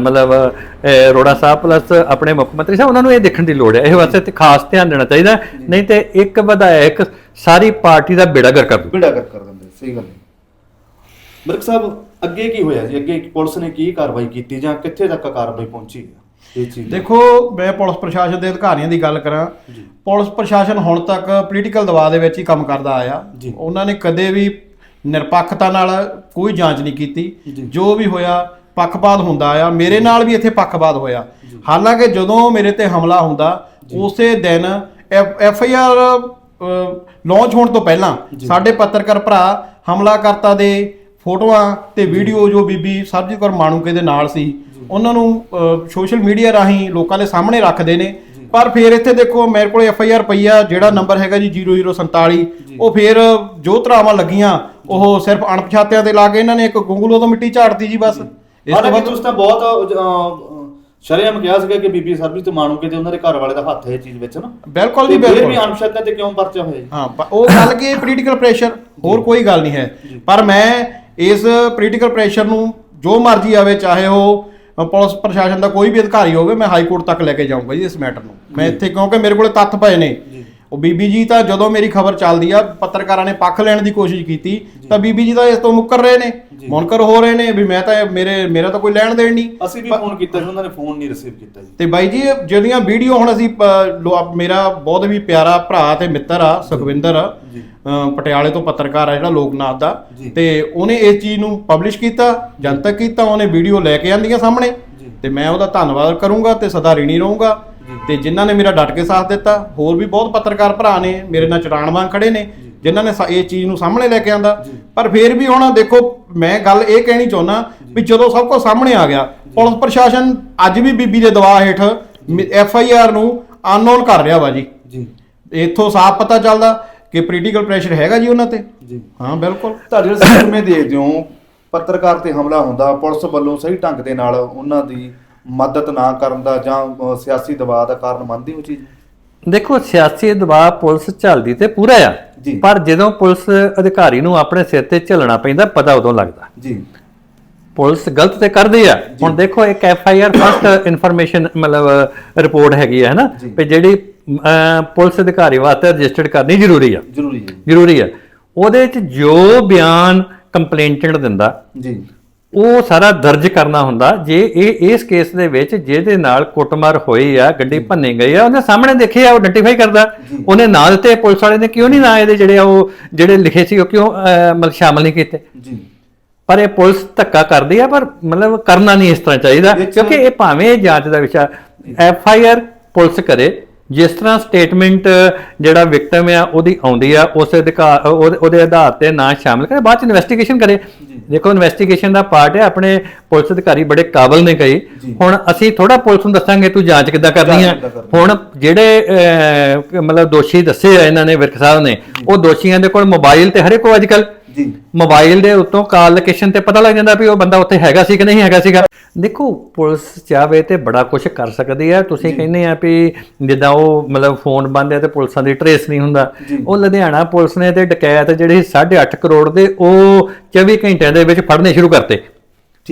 C: ਮਤਲਬ ਰੋੜਾ ਸਾਹਿਬ ਪਲੱਸ ਆਪਣੇ ਮੁੱਖ ਮੰਤਰੀ ਸਾਹਿਬ ਉਹਨਾਂ ਨੂੰ ਇਹ ਦੇਖਣ ਦੀ ਲੋੜ ਹੈ। ਇਹ ਵਾਸਤੇ ਤੇ ਖਾਸ ਧਿਆਨ ਦੇਣਾ ਚਾਹੀਦਾ। ਨਹੀਂ ਤੇ ਇੱਕ ਵਿਧਾਇਕ ਸਾਰੀ ਪਾਰਟੀ ਦਾ ਬੇੜਾ ਗਰ ਕਰ ਦੂ।
B: ਬਿੜਾ ਕਰ ਦਿੰਦੇ ਸਹੀ ਗੱਲ ਹੈ। ਮਿਰਕ ਸਾਹਿਬ ਅੱਗੇ ਕੀ ਹੋਇਆ ਜੀ? ਅੱਗੇ ਪੁਲਿਸ ਨੇ ਕੀ ਕਾਰਵਾਈ ਕੀਤੀ ਜਾਂ ਕਿੱਥੇ ਤੱਕ ਕਾਰਵਾਈ ਪਹੁੰਚੀ ਹੈ ਇਹ ਚੀਜ਼?
A: ਦੇਖੋ ਮੈਂ ਪੁਲਿਸ ਪ੍ਰਸ਼ਾਸਨ ਦੇ ਅਧਿਕਾਰੀਆਂ ਦੀ ਗੱਲ ਕਰਾਂ। ਪੁਲਿਸ ਪ੍ਰਸ਼ਾਸਨ ਹੁਣ ਤੱਕ ਪੋਲੀਟੀਕਲ ਦਬਾਅ ਦੇ ਵਿੱਚ ਹੀ ਕੰਮ ਕਰਦਾ ਆਇਆ।
B: ਜੀ।
A: ਉਹਨਾਂ ਨੇ ਕਦੇ ਵੀ ਨਿਰਪੱਖਤਾ ਨਾਲ ਕੋਈ ਜਾਂਚ ਨਹੀਂ ਕੀਤੀ।
B: ਜੀ।
A: ਜੋ ਵੀ ਹੋਇਆ ਪੱਖਪਾਤ ਹੁੰਦਾ ਆ ਮੇਰੇ ਨਾਲ ਵੀ ਇੱਥੇ ਪੱਖਪਾਤ ਹੋਇਆ। ਹਾਲਾਂਕਿ ਜਦੋਂ ਮੇਰੇ ਤੇ ਹਮਲਾ ਹੁੰਦਾ ਉਸੇ ਦਿਨ ਐਫ ਆਈ ਆਰ ਲਾਂਚ ਹੋਣ ਤੋਂ ਪਹਿਲਾਂ ਸਾਡੇ ਪੱਤਰਕਾਰ ਭਰਾ ਹਮਲਾਕਰਤਾ ਦੇ ਫੋਟੋਆਂ ਤੇ ਵੀਡੀਓ ਜੋ ਬੀਬੀ ਸਰਬਜੀਤ ਕੌਰ ਮਾਣੂਕੇ ਦੇ ਨਾਲ ਸੀ ਉਹਨਾਂ ਨੂੰ ਸੋਸ਼ਲ ਮੀਡੀਆ ਰਾਹੀਂ ਲੋਕਾਂ ਦੇ ਸਾਹਮਣੇ ਰੱਖਦੇ ਨੇ। ਪਰ ਫਿਰ ਇੱਥੇ ਦੇਖੋ ਮੇਰੇ ਕੋਲ ਐਫ ਆਈ ਆਰ ਪਈ ਆ ਜਿਹੜਾ ਨੰਬਰ ਹੈਗਾ ਜੀ 0047 ਉਹ ਫਿਰ ਜੋ ਧਰਾਵਾਂ ਲੱਗੀਆਂ ਉਹ ਸਿਰਫ ਅਣਪਛਾਤਿਆਂ ਤੇ ਲਾ ਕੇ ਇਹਨਾਂ ਨੇ ਇੱਕ ਗੁੰਗਲੋ ਤੋਂ ਮਿੱਟੀ ਝਾੜਤੀ ਜੀ ਬਸ। ਇਸ ਤੋਂ ਬਾਅਦ
B: ਤੁਸੀਂ ਤਾਂ ਬਹੁਤ ਸ਼ਰਿਆਮ ਕਿਹਾ ਸੀਗਾ ਕਿ ਬੀਬੀ ਸਰਬਜੀਤ ਮਾਣੂਕੇ ਤੇ ਉਹਨਾਂ ਦੇ ਘਰ ਵਾਲੇ ਦਾ ਹੱਥ ਹੈ ਚੀਜ਼ ਵਿੱਚ ਨਾ।
A: ਬਿਲਕੁਲ ਜੀ
B: ਫਿਰ ਵੀ
A: ਬਿਲਕੁਲ।
B: ਅਨੁਸ਼ਕਤਾ ਤੇ ਕਿਉਂ ਪਰਚਾ ਹੋਇਆ ਜੀ?
A: ਹਾਂ ਉਹ ਗੱਲ ਕੀ ਪੋਲੀਟੀਕਲ ਪ੍ਰੈਸ਼ਰ ਹੋਰ ਕੋਈ ਗੱਲ ਨਹੀਂ ਹੈ। ਪਰ ਮੈਂ ਇਸ ਪੋਲੀਟੀਕਲ ਪ੍ਰੈਸ਼ਰ ਨੂੰ ਜੋ ਮਰਜ਼ੀ ਆਵੇ ਚਾਹੇ ਉਹ ਪੁਲਿਸ ਪ੍ਰਸ਼ਾਸਨ ਦਾ ਕੋਈ ਵੀ ਅਧਿਕਾਰੀ ਹੋਵੇ ਮੈਂ ਹਾਈ ਕੋਰਟ ਤੱਕ ਲੈ ਕੇ ਜਾਊਂਗਾ ਜੀ ਇਸ ਮੈਟਰ ਨੂੰ। ਮੈਂ ਇੱਥੇ ਕਿਉਂਕਿ ਮੇਰੇ ਕੋਲੇ ਤੱਥ ਪਏ ਨੇ। ਉਹ ਬੀਬੀ ਜੀ ਤਾਂ ਜਦੋਂ ਮੇਰੀ ਖਬਰ ਚੱਲਦੀ ਆ ਪੱਤਰਕਾਰਾਂ ਨੇ ਪੱਖ ਲੈਣ ਦੀ ਕੋਸ਼ਿਸ਼ ਕੀਤੀ ਤਾਂ ਬੀਬੀ ਜੀ ਤਾਂ ਇਸ ਤੋਂ ਮੁੱਕਰ ਰਹੇ ਨੇ। ਮੁਨਕਰ ਹੋ ਰਹੇ ਨੇ ਵੀ ਮੈਂ ਤਾਂ ਮੇਰੇ ਮੇਰਾ ਤਾਂ ਕੋਈ ਲੈਣ ਦੇਣ ਨਹੀਂ।
B: ਅਸੀਂ ਵੀ ਫੋਨ ਕੀਤਾ ਸੀ ਉਹਨਾਂ ਨੇ ਫੋਨ ਨਹੀਂ ਰਿਸੀਵ ਕੀਤਾ ਜੀ।
A: ਤੇ ਬਾਈ ਜੀ ਜਿਹੜੀਆਂ ਵੀਡੀਓ ਹੁਣ ਅਸੀਂ ਮੇਰਾ ਬਹੁਤ ਵੀ ਪਿਆਰਾ ਭਰਾ ਤੇ ਮਿੱਤਰ ਆ ਸੁਖਵਿੰਦਰ ਪਟਿਆਲੇ ਤੋਂ ਪੱਤਰਕਾਰ ਆ ਜਿਹੜਾ ਲੋਕਨਾਥ ਦਾ। ਤੇ ਉਹਨੇ ਇਸ ਚੀਜ਼ ਨੂੰ ਪਬਲਿਸ਼ ਕੀਤਾ ਜਨਤਕ ਕੀਤਾ ਉਹਨੇ ਵੀਡੀਓ ਲੈ ਕੇ ਆਂਦੀਆਂ ਸਾਹਮਣੇ। ਤੇ ਮੈਂ ਉਹਦਾ ਧੰਨਵਾਦ ਕਰੂੰਗਾ ਤੇ ਸਦਾ ঋਣੀ ਰਹੂੰਗਾ। ਤੇ ਜਿਨ੍ਹਾਂ ਨੇ ਮੇਰਾ ਡਟ ਕੇ ਸਾਥ ਦਿੱਤਾ ਹੋਰ ਵੀ ਬਹੁਤ ਪੱਤਰਕਾਰ ਭਰਾ ਨੇ ਮੇਰੇ ਨਾਲ ਚਟਾਨ ਵਾਂਗ ਖੜੇ ਨੇ ਜਿਨ੍ਹਾਂ ਨੇ ਇਹ ਚੀਜ਼ ਨੂੰ ਸਾਹਮਣੇ ਲੈ ਕੇ ਆਂਦਾ। ਪਰ ਫਿਰ ਵੀ ਹੁਣ ਦੇਖੋ ਮੈਂ ਗੱਲ ਇਹ ਕਹਿਣੀ ਚਾਹੁੰਦਾ ਵੀ ਜਦੋਂ ਸਭ ਕੁਝ ਸਾਹਮਣੇ ਆ ਗਿਆ ਪੁਲਿਸ ਪ੍ਰਸ਼ਾਸਨ ਅੱਜ ਵੀ ਬੀਬੀ ਦੇ ਦਬਾਅ ਹੇਠ ਐਫ ਆਈ ਆਰ ਨੂੰ ਅਨਨੋਨ ਕਰ ਰਿਹਾ ਵਾ ਜੀ।
B: ਜੀ।
A: ਇੱਥੋਂ ਸਾਫ਼ ਪਤਾ ਚੱਲਦਾ ਕਿ ਪੋਲੀਟੀਕਲ ਪ੍ਰੈਸ਼ਰ ਹੈਗਾ ਜੀ ਉਹਨਾਂ ਤੇ।
B: ਜੀ।
A: ਹਾਂ ਬਿਲਕੁਲ।
B: ਤੁਹਾਡੇ ਸਿਸਟਮੇ ਦੇਖਦੇ ਹੋ ਪੱਤਰਕਾਰ ਤੇ ਹਮਲਾ ਹੁੰਦਾ ਪੁਲਿਸ ਵੱਲੋਂ ਸਹੀ ਢੰਗ ਦੇ ਨਾਲ ਉਹਨਾਂ ਦੀ ਮਦਦ ਨਾ ਕਰਨ ਦਾ ਜਾਂ ਅ, ਸਿਆਸੀ ਦਬਾਅ ਦਾ ਕਾਰਨ ਮੰਨਦੇ ਹੋ ਚੀਜ਼?
C: ਦੇਖੋ ਸਿਆਸੀ ਦਬਾਅ ਪੁਲਿਸ ਝੱਲਦੀ ਤੇ ਪੂਰਾ ਆ।
B: ਜੀ।
C: ਪਰ ਜਦੋਂ ਪੁਲਿਸ ਅਧਿਕਾਰੀ ਨੂੰ ਆਪਣੇ ਸਿਰ ਤੇ ਝੱਲਣਾ ਪੈਂਦਾ ਪਤਾ ਉਦੋਂ ਲੱਗਦਾ।
B: ਜੀ।
C: ਪੁਲਿਸ ਗਲਤ ਤੇ ਕਰਦੀ ਆ। ਹੁਣ ਦੇਖੋ ਇੱਕ F I R first information ਮਤਲਬ ਰਿਪੋਰਟ ਹੈਗੀ ਹੈ ਹਨਾ?
B: ਜੀ।
C: ਵੀ ਜਿਹੜੀ ਪੁਲਿਸ ਅਧਿਕਾਰੀ ਵਾਸਤੇ ਰਜਿਸਟਰਡ ਕਰਨੀ ਜ਼ਰੂਰੀ ਆ।
B: ਜ਼ਰੂਰੀ ਹੈ।
C: ਜ਼ਰੂਰੀ ਆ। ਉਹਦੇ ਵਿੱਚ ਜੋ ਬਿਆਨ ਕੰਪਲੇਂਟੈਂਟ ਦਿੰਦਾ
B: ਜੀ।
C: ਉਹ ਸਾਰਾ ਦਰਜ ਕਰਨਾ ਹੁੰਦਾ ਜੇ ਇਹ ਇਸ ਕੇਸ ਦੇ ਵਿੱਚ ਜਿਹਦੇ ਨਾਲ ਕੁੱਟਮਾਰ ਹੋਈ ਆ ਗੱਡੀ ਭੰਨੀ ਗਈ ਆ ਉਹਨੇ ਸਾਹਮਣੇ ਦੇਖਿਆ ਉਹ ਆਇਡੈਂਟੀਫਾਈ ਕਰਦਾ। ਉਹਨੇ ਨਾਂ ਦਿੱਤੇ ਪੁਲਿਸ ਵਾਲੇ ਨੇ ਕਿਉਂ ਨਹੀਂ ਨਾਂ ਇਹਦੇ ਜਿਹੜੇ ਆ ਉਹ ਜਿਹੜੇ ਲਿਖੇ ਸੀ ਉਹ ਕਿਉਂ ਮਤਲਬ ਸ਼ਾਮਲ ਨਹੀਂ ਕੀਤੇ?
B: ਜੀ।
C: ਪਰ ਇਹ ਪੁਲਿਸ ਧੱਕਾ ਕਰਦੀ ਆ ਪਰ ਮਤਲਬ ਕਰਨਾ ਨਹੀਂ ਇਸ ਤਰ੍ਹਾਂ ਚਾਹੀਦਾ ਕਿਉਂਕਿ ਇਹ ਭਾਵੇਂ ਜਾਂਚ ਦਾ ਵਿਸ਼ਾ ਐਫ ਆਈ ਆਰ ਪੁਲਿਸ ਕਰੇ ਜਿਸ ਤਰ੍ਹਾਂ ਸਟੇਟਮੈਂਟ ਜਿਹੜਾ ਵਿਕਟਮ ਆ ਉਹਦੀ ਆਉਂਦੀ ਆ ਉਸ ਅਧਿਕਾਰ ਉਹਦੇ ਆਧਾਰ ਤੇ ਨਾ ਸ਼ਾਮਲ ਕਰੇ ਬਾਅਦ ਚ ਇਨਵੈਸਟੀਗੇਸ਼ਨ ਕਰੇ। ਦੇਖੋ ਇਨਵੈਸਟੀਗੇਸ਼ਨ ਦਾ ਪਾਰਟ ਹੈ ਆਪਣੇ ਪੁਲਿਸ ਅਧਿਕਾਰੀ ਬੜੇ ਕਾਬਲ ਨੇ
B: ਜੀ।
C: ਹੁਣ ਅਸੀਂ ਥੋੜਾ ਪੁਲਿਸ ਨੂੰ ਦੱਸਾਂਗੇ ਤੂੰ ਜਾਂਚ ਕਿੱਦਾਂ ਕਰਨੀ ਆ।
B: ਕਿੱਦਾਂ ਕਰਨੀ
C: ਹੁਣ ਜਿਹੜੇ ਮਤਲਬ ਦੋਸ਼ੀ ਦੱਸੇ ਆ ਇਹਨਾਂ ਨੇ ਵਿਰਕ ਸਾਹਿਬ ਨੇ ਉਹ ਦੋਸ਼ੀਆਂ ਦੇ ਕੋਲ ਮੋਬਾਈਲ ਤੇ ਹਰੇ ਕੋ ਅੱਜਕੱਲ
B: ਜੀ।
C: ਮੋਬਾਈਲ ਦੇ ਉੱਤੋਂ ਕਾਲ ਲੋਕੇਸ਼ਨ ਤੇ ਪਤਾ ਲੱਗ ਜਾਂਦਾ ਵੀ ਉਹ ਬੰਦਾ ਉੱਥੇ ਹੈਗਾ ਸੀ ਕਿ ਨਹੀਂ ਹੈਗਾ ਸੀਗਾ। ਦੇਖੋ ਪੁਲਿਸ ਚਾਹਵੇ ਤੇ ਬੜਾ ਕੁਝ ਕਰ ਸਕਦੀ ਹੈ। ਤੁਸੀਂ ਕਹਿੰਦੇ ਆ ਵੀ ਜਿੱਦਾਂ ਉਹ ਮਤਲਬ ਫੋਨ ਬੰਦ ਹੈ ਤੇ ਪੁਲਿਸਾਂ ਦੀ ਟਰੇਸ ਨਹੀਂ ਹੁੰਦਾ। ਉਹ ਲੁਧਿਆਣਾ ਪੁਲਿਸ ਨੇ ਤੇ ਡਕੈਤ ਜਿਹੜੇ 8.5 ਕਰੋੜ ਦੇ ਉਹ 24 ਘੰਟਿਆਂ ਦੇ ਵਿੱਚ ਫੜਨੇ ਸ਼ੁਰੂ ਕਰਤੇ।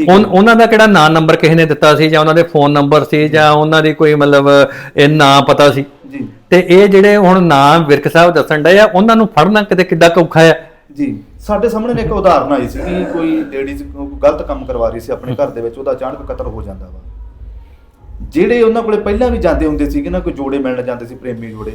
C: ਉਨ- ਉਹਨਾਂ ਦਾ ਕਿਹੜਾ ਨਾਂ ਨੰਬਰ ਕਿਸੇ ਨੇ ਦਿੱਤਾ ਸੀ ਜਾਂ ਉਹਨਾਂ ਦੇ ਫੋਨ ਨੰਬਰ ਸੀ ਜਾਂ। ਉਹਨਾਂ ਦੀ ਕੋਈ ਮਤਲਬ ਇਹ ਨਾਂ ਪਤਾ ਸੀ?
B: ਜੀ।
C: ਤੇ ਇਹ ਜਿਹੜੇ ਹੁਣ ਨਾਂ ਵਿਰਕ ਸਾਹਿਬ ਦੱਸਣ ਡਏ ਆ ਉਹਨਾਂ ਨੂੰ ਫੜਨਾ ਕਿਤੇ ਕਿੱਡਾ ਕੁ ਔਖਾ ਹੈ।
B: ਜੀ। ਸਾਡੇ ਸਾਹਮਣੇ ਨਾ ਇੱਕ ਉਦਾਹਰਨ ਆਈ ਸੀ ਕਿ ਕੋਈ ਲੇਡੀਜ਼ ਗਲਤ ਕੰਮ ਕਰਵਾ ਰਹੀ ਸੀ ਆਪਣੇ ਘਰ ਦੇ ਵਿੱਚ ਉਹਦਾ ਅਚਾਨਕ ਕਤਲ ਹੋ ਜਾਂਦਾ ਵਾ। ਜਿਹੜੇ ਉਹਨਾਂ ਕੋਲੇ ਪਹਿਲਾਂ ਵੀ ਜਾਂਦੇ ਹੁੰਦੇ ਸੀਗੇ ਨਾ ਕੋਈ ਜੋੜੇ ਮਿਲਣ ਜਾਂਦੇ ਸੀ ਪ੍ਰੇਮੀ ਜੋੜੇ।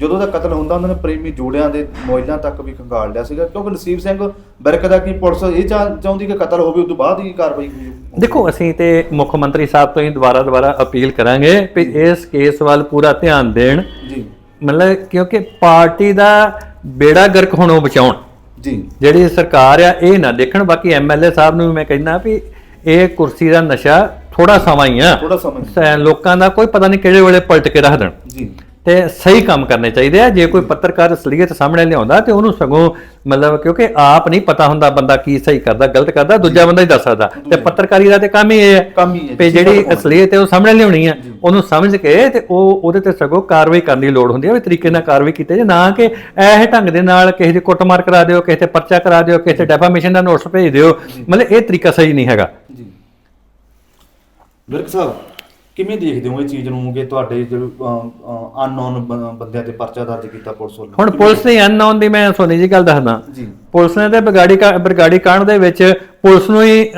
B: ਜਦੋਂ ਉਹਦਾ ਕਤਲ ਹੁੰਦਾ ਉਹਨਾਂ ਨੇ ਪ੍ਰੇਮੀ ਜੋੜਿਆਂ ਦੇ ਮੋਇਲਾਂ ਤੱਕ ਵੀ ਖੰਗਾਲ ਲਿਆ ਸੀਗਾ। ਕਿਉਂਕਿ ਨਸੀਬ ਸਿੰਘ ਬਿਰਕ ਦਾ ਕੀ ਪੁਲਿਸ ਇਹ ਚਾਹ- ਚਾਹੁੰਦੀ ਕਿ ਕਤਲ ਹੋਵੇ ਉਸ ਤੋਂ ਬਾਅਦ ਹੀ ਕਾਰਵਾਈ ਹੋਵੇ
C: ਦੇਖੋ ਅਸੀਂ ਤੇ ਮੁੱਖ ਮੰਤਰੀ ਸਾਹਿਬ ਤੋਂ ਹੀ ਦੁਬਾਰਾ ਦੁਬਾਰਾ ਅਪੀਲ ਕਰਾਂਗੇ ਵੀ ਇਸ ਕੇਸ ਵੱਲ ਪੂਰਾ ਧਿਆਨ ਦੇਣ।
B: ਜੀ।
C: ਮਤਲਬ ਕਿਉਂਕਿ ਪਾਰਟੀ ਦਾ ਬੇੜਾ ਗਰਕ ਹੋਣੋਂ ਬਚਾਉਣ।
B: ਜੀ।
C: ਜਿਹੜੀ ਸਰਕਾਰ ਆ ਇਹ ਨਾ ਦੇਖਣ ਬਾਕੀ ਐਮਐਲਏ ਸਾਹਿਬ ਨੂੰ ਵੀ ਮੈਂ ਕਹਿੰਦਾ ਵੀ ਇਹ ਕੁਰਸੀ ਦਾ ਨਸ਼ਾ ਥੋੜਾ ਸਮਾਂ ਹੀ ਆ।
B: ਥੋੜਾ ਸਮਝ
C: ਸ- ਲੋਕਾਂ ਦਾ ਕੋਈ ਪਤਾ ਨਹੀਂ ਕਿਹੜੇ ਵੇਲੇ ਪਲਟ ਕੇ ਰੱਖ ਦੇਣ।
B: ਜੀ।
C: ਤੇ ਸਹੀ ਕੰਮ ਕਰਨੇ ਚਾਹੀਦੇ ਆ। ਜੇ ਕੋਈ ਪੱਤਰਕਾਰ ਅਸਲੀਅਤ ਸਾਹਮਣੇ ਲਿਆਉਂਦਾ ਤੇ ਉਹਨੂੰ ਸਗੋਂ ਮਤਲਬ ਕਿਉਂਕਿ ਆਪ ਨਹੀਂ ਪਤਾ ਹੁੰਦਾ ਬੰਦਾ ਕੀ ਸਹੀ ਕਰਦਾ ਗਲਤ ਕਰਦਾ ਦੂਜਾ ਬੰਦਾ ਹੀ ਦੱਸ ਸਕਦਾ। ਤੇ ਪੱਤਰਕਾਰੀ ਦਾ ਤੇ ਕੰਮ ਹੀ ਇਹ ਹੈ
B: ਹੀ ਹੈ ਜੀ,
C: ਜਿਹੜੀ ਅਸਲੀਅਤ ਹੈ ਉਹ ਸਾਹਮਣੇ ਲਿਆਉਣੀ ਆ ਉਹਨੂੰ ਸਮਝ ਕੇ ਤੇ ਉਹ ਉਹਦੇ ਤੇ ਸਗੋਂ ਕਾਰਵਾਈ ਕਰਨ ਦੀ ਲੋੜ ਹੁੰਦੀ ਹੈ ਵੀ ਤਰੀਕੇ ਨਾਲ ਕਾਰਵਾਈ ਕੀਤੀ ਜੇ ਨਾ ਕਿ ਇਹ ਢੰਗ ਦੇ ਨਾਲ ਕਿਸੇ ਦੀ ਕੁੱਟਮਾਰ ਕਰਾ ਦਿਓ ਕਿਸੇ ਤੇ ਪਰਚਾ ਕਰਾ ਦਿਓ ਕਿਸੇ ਤੇ ਡੈਫਾਮੇਸ਼ਨ ਦਾ ਨੋਟਿਸ ਭੇਜ ਦਿਓ। ਮਤਲਬ ਇਹ ਤਰੀਕਾ ਸਹੀ ਨਹੀਂ ਹੈਗਾ।
B: ਜੀ। ਵਿਰਕ ਸਾਹਿਬ। ਕਿਵੇਂ ਦੇਖਦੇ ਹੋ ਇਹ ਚੀਜ਼ ਨੂੰ ਕਿ ਤੁਹਾਡੇ ਅਨਨੋਨ ਬੰਦਿਆਂ ਤੇ ਪਰਚਾ ਦਰਜ ਕੀਤਾ ਪੁਲਿਸ ਵੱਲੋਂ?
C: ਹੁਣ ਪੁਲਿਸ ਨੇ ਅਨਨੋਨ ਦੀ ਮੈਂ ਸੋਨੀ ਜੀ ਗੱਲ ਦੱਸਦਾ।
B: ਜੀ।
C: ਪੁਲਿਸ ਨੇ ਤੇ ਬਰਗਾੜੀ ਬਰਗਾੜੀ ਕਾਂਡ ਦੇ ਵਿੱਚ ਪੁਲਿਸ ਨੂੰ ਹੀ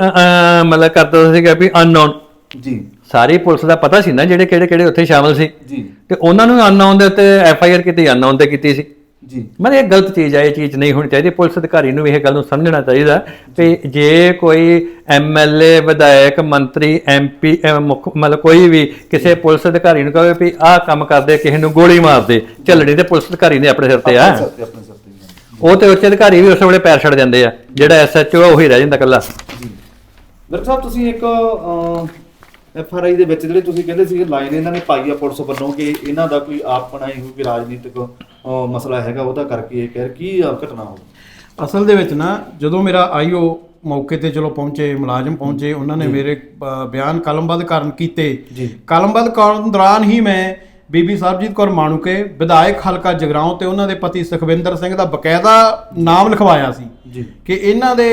C: ਮਤਲਬ ਕਰਦਾ ਸੀਗਾ ਵੀ ਅਨਨੋਨ
B: ਜੀ।
C: ਸਾਰੀ ਪੁਲਿਸ ਦਾ ਪਤਾ ਸੀ ਨਾ ਜਿਹੜੇ ਕਿਹੜੇ ਕਿਹੜੇ ਉੱਥੇ ਸ਼ਾਮਲ ਸੀ।
B: ਜੀ।
C: ਤੇ ਉਹਨਾਂ ਨੂੰ ਅਨਨੋਨ ਦੇ ਉੱਤੇ ਐਫ ਆਈ ਆਰ ਕੀਤੀ ਅਨਨੋਨ ਤੇ ਕੀਤੀ ਸੀ।
B: ਜੀ।
C: ਮਤਲਬ ਇਹ ਗਲਤ ਚੀਜ਼ ਹੈ ਇਹ ਚੀਜ਼ ਨਹੀਂ ਹੋਣੀ ਚਾਹੀਦੀ ਪੁਲਿਸ ਅਧਿਕਾਰੀ ਨੂੰ ਵੀ ਇਹ ਗੱਲ ਨੂੰ ਸਮਝਣਾ ਚਾਹੀਦਾ ਕਿ ਜੇ ਕੋਈ ਐਮਐਲਏ ਵਿਧਾਇਕ ਮੰਤਰੀ ਐਮਪੀ ਮਤਲਬ ਕੋਈ ਵੀ ਕਿਸੇ ਪੁਲਿਸ ਅਧਿਕਾਰੀ ਨੂੰ ਕਹੇ ਵੀ ਆਹ ਕੰਮ ਕਰਦੇ ਕਿਸੇ ਨੂੰ ਗੋਲੀ ਮਾਰਦੇ ਝੱਲਣੀ ਤੇ ਪੁਲਿਸ ਅਧਿਕਾਰੀ ਨੇ ਆਪਣੇ ਸਿਰ ਤੇ ਆ।
B: ਤੇ ਤੇ।
C: ਉਹ ਤੇ ਉੱਚ ਅਧਿਕਾਰੀ ਵੀ ਉਸ ਵੇਲੇ ਪੈਰ ਛੱਡ ਜਾਂਦੇ ਆ ਜਿਹੜਾ ਐਸਐਚਓ ਆ ਉਹੀ ਰਹਿ ਜਾਂਦਾ ਇਕੱਲਾ।
B: ਜੀ। ਵਿਰਕ ਸਾਹਿਬ ਤੁਸੀਂ ਇੱਕ ਐਫ ਆਰ ਆਈ ਦੇ ਵਿੱਚ ਜਿਹੜੇ ਤੁਸੀਂ ਕਹਿੰਦੇ ਸੀ ਲਾਈਨ ਇਹਨਾਂ ਨੇ ਪਾਈ ਆ ਪੁਲਿਸ ਵੱਲੋਂ ਕਿ ਇਹਨਾਂ ਦਾ ਕੋਈ ਆਪਣਾ ਹੀ ਕੋਈ ਰਾਜਨੀਤਿਕ ਅਹ, ਮਸਲਾ ਹੈਗਾ ਉਹਦਾ ਕਰਕੇ ਇਹ ਕਹਿ ਕੀ ਅਹ, ਘਟਨਾ ਹੋ
A: ਅਸਲ ਦੇ ਵਿੱਚ ਨਾ ਜਦੋਂ ਮੇਰਾ ਆਈਓ ਮੌਕੇ ਤੇ ਚਲੋ ਪਹੁੰਚੇ ਮੁਲਾਜ਼ਮ ਪਹੁੰਚੇ ਉਹਨਾਂ ਨੇ ਮੇਰੇ ਅ, ਬਿਆਨ ਕਲਮਬੱਧ ਕਰਨ ਕੀਤੇ।
B: ਜੀ।
A: ਕਲਮਬੱਧ ਕਰਨ ਦੌਰਾਨ ਹੀ ਮੈਂ ਬੀਬੀ ਸਰਬਜੀਤ ਕੌਰ ਮਾਣੂਕੇ ਵਿਧਾਇਕ ਹਲਕਾ ਜਗਰਾਉਂ ਤੇ ਉਹਨਾਂ ਦੇ ਪਤੀ ਸੁਖਵਿੰਦਰ ਸਿੰਘ ਦਾ ਬਕਾਇਦਾ ਨਾਮ ਲਿਖਵਾਇਆ ਸੀ
B: ਜੀ।
A: ਕਿ ਇਹਨਾਂ ਦੇ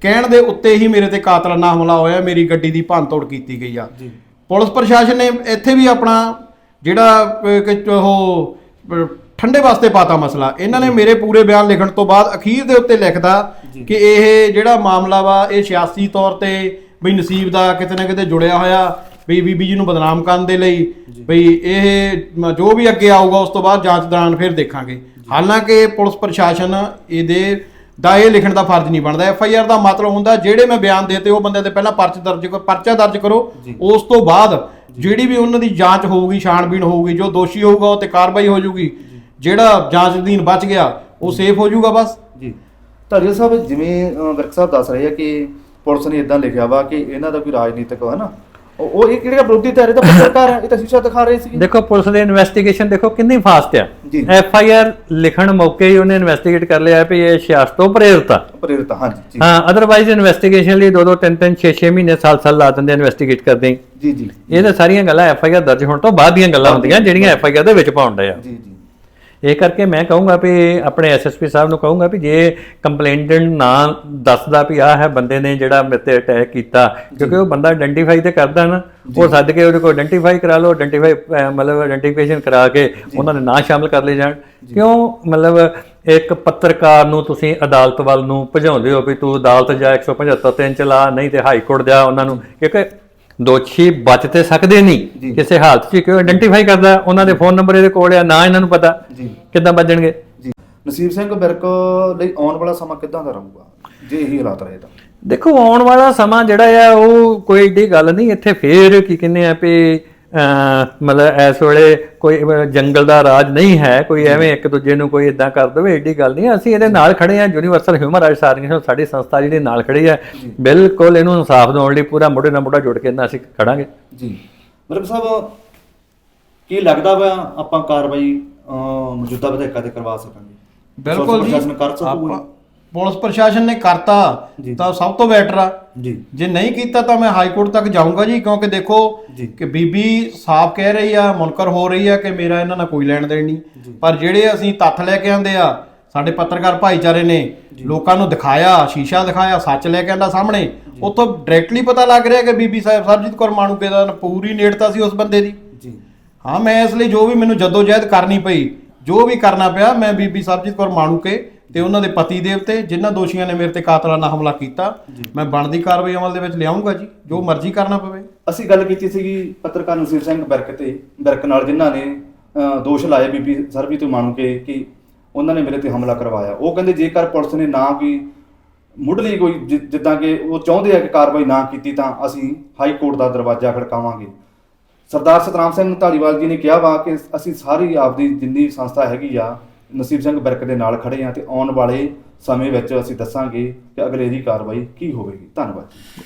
A: ਕਹਿਣ ਦੇ ਉੱਤੇ ਹੀ ਮੇਰੇ ਤੇ ਕਾਤਲਾਨਾ ਹਮਲਾ ਹੋਇਆ ਮੇਰੀ ਗੱਡੀ ਦੀ ਭੰਨਤੋੜ ਕੀਤੀ ਗਈ ਆ।
B: ਜੀ।
A: ਪੁਲਿਸ ਪ੍ਰਸ਼ਾਸਨ ਨੇ ਇੱਥੇ ਵੀ ਆਪਣਾ ਜਿਹੜਾ ਅਹ, ਕਿ ਉਹ ਅਹ, ਠੰਡੇ ਵਾਸਤੇ ਪਾਤਾ ਮਸਲਾ। ਇਹਨਾਂ ਨੇ ਮੇਰੇ ਪੂਰੇ ਬਿਆਨ ਲਿਖਣ ਤੋਂ ਬਾਅਦ ਅਖੀਰ ਦੇ ਉੱਤੇ ਲਿਖਦਾ ਕਿ ਇਹ ਜਿਹੜਾ ਮਾਮਲਾ ਵਾ ਇਹ ਸਿਆਸੀ ਤੌਰ ਤੇ ਵੀ ਨਸੀਬ ਦਾ ਕਿਤੇ ਨਾ ਕਿਤੇ ਜੁੜਿਆ ਹੋਇਆ ਵੀ ਬੀਬੀ ਜੀ ਨੂੰ ਬਦਨਾਮ ਕਰਨ ਦੇ ਲਈ ਵੀ ਇਹ ਜੋ ਵੀ ਅੱਗੇ ਆਊਗਾ ਉਸ ਤੋਂ ਬਾਅਦ ਜਾਂਚ ਦੌਰਾਨ ਫਿਰ ਦੇਖਾਂਗੇ। ਹਾਲਾਂਕਿ ਪੁਲਿਸ ਪ੍ਰਸ਼ਾਸਨ ਇਹਦੇ ਦਾ ਇਹ ਲਿਖਣ ਦਾ ਫਰਜ਼ ਨਹੀਂ ਬਣਦਾ। ਐਫ ਆਈ ਆਰ ਦਾ ਮਤਲਬ ਹੁੰਦਾ ਜਿਹੜੇ ਮੈਂ ਬਿਆਨ ਦੇਤੇ ਉਹ ਬੰਦੇ ਤੇ ਪਹਿਲਾਂ ਪਰਚਾ ਦਰਜ ਕਰੋ ਪਰਚਾ ਦਰਜ ਕਰੋ। ਉਸ ਤੋਂ ਬਾਅਦ ਜਿਹੜੀ ਵੀ ਉਹਨਾਂ ਦੀ ਜਾਂਚ ਹੋਊਗੀ ਛਾਣਬੀਣ ਹੋਊਗੀ ਜੋ ਦੋਸ਼ੀ ਹੋਊਗਾ ਉਹ ਤੇ ਕਾਰਵਾਈ ਹੋ ਜਾਊਗੀ। ਜਿਹੜਾ ਜਾਂਚ ਅਧੀਨ ਬਚ ਗਿਆ ਉਹ ਸੇਫ ਹੋ ਜਾਊਗਾ ਬਸ।
B: ਜੀ। ਧਾਰੀਵਾਲ ਸਾਹਿਬ ਜਿਵੇਂ ਵਿਰਕ ਸਾਹਿਬ ਦੱਸ ਰਹੇ ਆ ਕਿ ਪੁਲਿਸ ਨੇ ਇਦਾਂ ਲਿਖਿਆ ਵਾ ਕਿ ਇਹਨਾਂ ਦਾ ਕੋਈ ਰਾਜਨੀਤਿਕ ਹੈ ਨਾ ਉਹ ਉਹ ਇਹ ਕਿਹੜਾ ਵਿਰੋਧੀ ਧਿਰ ਤਾਂ ਪੱਤਰਕਾਰ ਆ ਇਹ ਤਾਂ ਸ਼ੀਸ਼ਾ ਦਿਖਾ ਰਹੇ ਸੀ
C: ਦੇਖੋ ਪੁਲਿਸ ਦੀ ਇਨਵੈਸਟੀਗੇਸ਼ਨ ਦੇਖੋ ਕਿੰਨੀ ਫਾਸਟ ਆ। ਐਫ ਆਈ ਆਰ ਲਿਖਣ ਮੌਕੇ ਹੀ ਉਹਨੇ ਇਨਵੈਸਟੀਗੇਟ ਕਰ ਲਿਆ ਵੀ ਇਹ ਸਿਆਸਤ ਤੋਂ ਪ੍ਰੇਰਿਤ ਆ।
B: ਪ੍ਰੇਰਿਤ ਹਾਂਜੀ ਜੀ।
C: ਹਾਂ ਅਦਰਵਾਈਜ਼ ਇਨਵੈਸਟੀਗੇਸ਼ਨ ਲਈ 2 2 3 3 6 6 ਮਹੀਨੇ ਸਾਲ ਸਾਲ ਲਾ ਦਿੰਦੇ ਇਨਵੈਸਟੀਗੇਟ ਕਰਦੇ ਹੀ।
B: ਜੀ ਜੀ।
C: ਇਹ ਤਾਂ ਸਾਰੀਆਂ ਗੱਲਾਂ ਐਫ ਆਈ ਆਰ ਦਰਜ ਹੋਣ ਤੋਂ ਬਾਅਦ ਦੀਆਂ ਗੱਲਾਂ ਹੁੰਦੀਆਂ ਜਿਹੜੀਆਂ ਐਫ ਆਈ ਆਰ ਦੇ ਵਿੱਚ ਪਾਉਂਦੇ ਆ।
B: ਜੀ ਜੀ।
C: ਇਹ ਕਰਕੇ ਮੈਂ ਕਹੂੰਗਾ ਵੀ ਆਪਣੇ ਐਸਐਸਪੀ ਸਾਹਿਬ ਨੂੰ ਕਹੂੰਗਾ ਵੀ ਜੇ ਕੰਪਲੇਂਟੈਂਟ ਨਾ ਦੱਸਦਾ ਵੀ ਆਹ ਹੈ ਬੰਦੇ ਨੇ ਜਿਹੜਾ ਮੇਰੇ ਤੇ ਅਟੈਕ ਕੀਤਾ ਕਿਉਂਕਿ ਉਹ ਬੰਦਾ ਆਇਡੈਂਟੀਫਾਈ ਤੇ ਕਰਦਾ ਨਾ ਉਹ ਸੱਦ ਕੇ ਉਹਦੇ ਕੋਲ ਆਇਡੈਂਟੀਫਾਈ ਕਰਾ ਲਓ ਆਇਡੈਂਟੀਫਾਈ ਮਤਲਬ ਆਇਡੈਂਟੀਫਿਕੇਸ਼ਨ ਕਰਾ ਕੇ ਉਹਨਾਂ ਦੇ ਨਾਂ ਸ਼ਾਮਲ ਕਰ ਲਏ ਜਾਣ। ਕਿਉਂ? ਮਤਲਬ ਇੱਕ ਪੱਤਰਕਾਰ ਨੂੰ ਤੁਸੀਂ ਅਦਾਲਤ ਵੱਲ ਨੂੰ ਭਜਾਉਂਦੇ ਹੋ ਵੀ ਤੂੰ ਅਦਾਲਤ ਜਾ 175 ਤਿੰਨ ਚਲਾ ਨਹੀਂ ਤੇ ਹਾਈ ਕੋਰਟ ਜਾ ਉਹਨਾਂ ਨੂੰ ਕਿਉਂਕਿ ਦੋਸ਼ੀ ਬਚ ਤੇ ਸਕਦੇ ਨਹੀਂ। ਕਿਸੇ ਹਾਲਤ 'ਚ ਕਿਉਂ ਆਇਡੈਂਟੀਫਾਈ ਕਰਦਾ? ਉਹਨਾਂ ਦੇ ਫੋਨ ਨੰਬਰ ਇਹਦੇ ਕੋਲ ਆ ਨਾ ਇਹਨਾਂ ਨੂੰ ਪਤਾ। ਕਿੱਦਾਂ ਬਚਣਗੇ
B: ਜੀ। ਨਸੀਬ ਸਿੰਘ ਬਿਰਕ ਲਈ ਆਉਣ ਵਾਲਾ ਸਮਾਂ ਕਿੱਦਾਂ ਦਾ ਰਹੂਗਾ? ਜੇ ਇਹੀ ਹਾਲਾਤ ਰਹੇ ਤਾਂ।
C: ਦੇਖੋ ਆਉਣ ਵਾਲਾ ਸਮਾਂ ਜਿਹੜਾ ਆ ਉਹ ਕੋਈ ਏਡੀ ਗੱਲ ਨਹੀਂ। ਇੱਥੇ ਫੇਰ ਕੀ ਕਹਿੰਦੇ ਆ ਵੀ ਮਤਲਬ ਇਸ ਵੇਲੇ ਕੋਈ ਜੰਗਲ ਦਾ ਰਾਜ ਨਹੀਂ ਹੈ ਕੋਈ ਐਵੇਂ ਇੱਕ ਦੂਜੇ ਨੂੰ ਕੋਈ ਇਦਾਂ ਕਰ ਦੇਵੇ ਏਡੀ ਗੱਲ ਨਹੀਂ। ਅਸੀਂ ਇਹਦੇ ਨਾਲ ਖੜੇ ਆ ਯੂਨੀਵਰਸਲ ਹਿਊਮਨ ਰਾਈਟਸ ਆਰਗੇਨਾਈਜੇਸ਼ਨ ਸਾਡੀ ਸੰਸਥਾ ਜਿਹੜੀ ਨਾਲ ਖੜੀ ਹੈ ਬਿਲਕੁਲ ਇਹਨੂੰ ਇਨਸਾਫ ਦਿਵਾਉਣ ਲਈ ਪੂਰਾ ਮੋਢੇ ਨਾਲ ਮੋਢਾ ਜੋੜ ਕੇ ਇਹਨਾਂ ਅਸੀਂ ਖੜਾਂਗੇ।
B: ਜੀ। ਮਤਲਬ ਸਾਹਿਬ ਕੀ ਲੱਗਦਾ ਵਾ ਆਪਾਂ ਕਾਰਵਾਈ ਮੌਜੂਦਾ ਵਿਧਾਇਕਾਂ ਤੇ ਕਰਵਾ ਸਕਾਂਗੇ?
A: ਬਿਲਕੁਲ ਜੀ।
B: ਪ੍ਰਸ਼ਾਸਨ ਕਰ ਸਕੂਗਾ
A: ਆਪਾਂ- ਪੁਲਿਸ ਪ੍ਰਸ਼ਾਸਨ ਨੇ ਕਰਤਾ
B: ਜੀ।
A: ਤਾਂ ਸਭ ਤੋਂ ਬੈਟਰ ਆ।
B: ਜੀ।
A: ਜੇ ਨਹੀਂ ਕੀਤਾ ਤਾਂ ਮੈਂ ਹਾਈ ਕੋਰਟ ਤੱਕ ਜਾਊਂਗਾ ਜੀ ਕਿਉਂਕਿ ਦੇਖੋ
B: ਜੀ।
A: ਕਿ ਬੀਬੀ ਸਾਫ਼ ਕਹਿ ਰਹੀ ਆ ਮੁਨਕਰ ਹੋ ਰਹੀ ਆ ਕਿ ਮੇਰਾ ਇਹਨਾਂ ਨਾਲ ਕੋਈ ਲੈਣ ਦੇਣ ਨਹੀਂ। ਪਰ ਜਿਹੜੇ ਅਸੀਂ ਤੱਥ ਲੈ ਕੇ ਆਂਦੇ ਆ ਸਾਡੇ ਪੱਤਰਕਾਰ ਭਾਈਚਾਰੇ ਨੇ ਲੋਕਾਂ ਨੂੰ ਦਿਖਾਇਆ ਸ਼ੀਸ਼ਾ ਦਿਖਾਇਆ ਸੱਚ ਲੈ ਕੇ ਆਂਦਾ ਸਾਹਮਣੇ ਉੱਥੋਂ ਡਾਇਰੈਕਟਲੀ ਪਤਾ ਲੱਗ ਰਿਹਾ ਕਿ ਬੀਬੀ ਸਾਹਿਬ ਸਰਜੀਤ ਕੌਰ ਮਾਣੂਕੇ ਦਾ ਪੂਰੀ ਨੇੜਤਾ ਸੀ ਉਸ ਬੰਦੇ ਦੀ।
B: ਜੀ।
A: ਹਾਂ ਮੈਂ ਇਸ ਲਈ ਜੋ ਵੀ ਮੈਨੂੰ ਜਦੋਜਹਿਦ ਕਰਨੀ ਪਈ ਜੋ ਵੀ ਕਰਨਾ ਪਿਆ ਮੈਂ ਬੀਬੀ ਸਰਬਜੀਤ ਕੌਰ ਮਾਣੂਕੇ ਤੇ ਉਹਨਾਂ ਦੇ ਪਤੀ ਦੇਵ ਤੇ ਜਿਨ੍ਹਾਂ ਦੋਸ਼ੀਆਂ ਨੇ ਮੇਰੇ ਤੇ ਕਾਤਲਾਨਾ ਹਮਲਾ ਕੀਤਾ ਮੈਂ ਬਣਦੀ ਕਾਰਵਾਈ ਅਮਲ ਦੇ ਵਿੱਚ ਲਿਆਉਂਗਾ ਜੀ ਜੋ ਮਰਜ਼ੀ ਕਰਨਾ ਪਵੇ।
B: ਅਸੀਂ ਗੱਲ ਕੀਤੀ ਸੀਗੀ ਪੱਤਰਕਾਰ ਨਸੀਰ ਸਿੰਘ ਬਿਰਕ ਤੇ ਬਿਰਕ ਨਾਲ ਜਿਨ੍ਹਾਂ ਨੇ ਦੋਸ਼ ਲਾਏ ਬੀਬੀ ਸਰਬੀ ਤੋਂ ਮਾਣੂ ਕੇ ਕਿ ਉਹਨਾਂ ਨੇ ਮੇਰੇ ਤੇ ਹਮਲਾ ਕਰਵਾਇਆ। ਉਹ ਕਹਿੰਦੇ ਜੇਕਰ ਪੁਲਿਸ ਨੇ ਨਾ ਕੋਈ ਮੁੱਢਲੀ ਕੋਈ ਜਿੱਦਾਂ ਕਿ ਉਹ ਚਾਹੁੰਦੇ ਆ ਕਿ ਕਾਰਵਾਈ ਨਾ ਕੀਤੀ ਤਾਂ ਅਸੀਂ ਹਾਈ ਕੋਰਟ ਦਾ ਦਰਵਾਜ਼ਾ ਖੜਕਾਵਾਂਗੇ। ਸਰਦਾਰ ਸਤਨਾਮ ਸਿੰਘ ਢਾਲੀਵਾਲ ਜੀ ਨੇ ਕਿਹਾ ਵਾ ਕਿ ਅਸੀਂ ਸਾਰੀ ਆਪਦੀ ਜਿੰਨੀ ਸੰਸਥਾ ਹੈਗੀ ਆ ਨਸੀਬ ਸਿੰਘ ਬਰਕ ਦੇ ਨਾਲ ਖੜੇ ਆ ਤੇ ਆਉਣ ਵਾਲੇ ਸਮੇਂ ਵਿੱਚ ਅਸੀਂ ਦੱਸਾਂਗੇ ਕਿ ਅਗਲੇਰੀ ਕਾਰਵਾਈ ਕੀ ਹੋਵੇਗੀ। ਧੰਨਵਾਦ ਜੀ।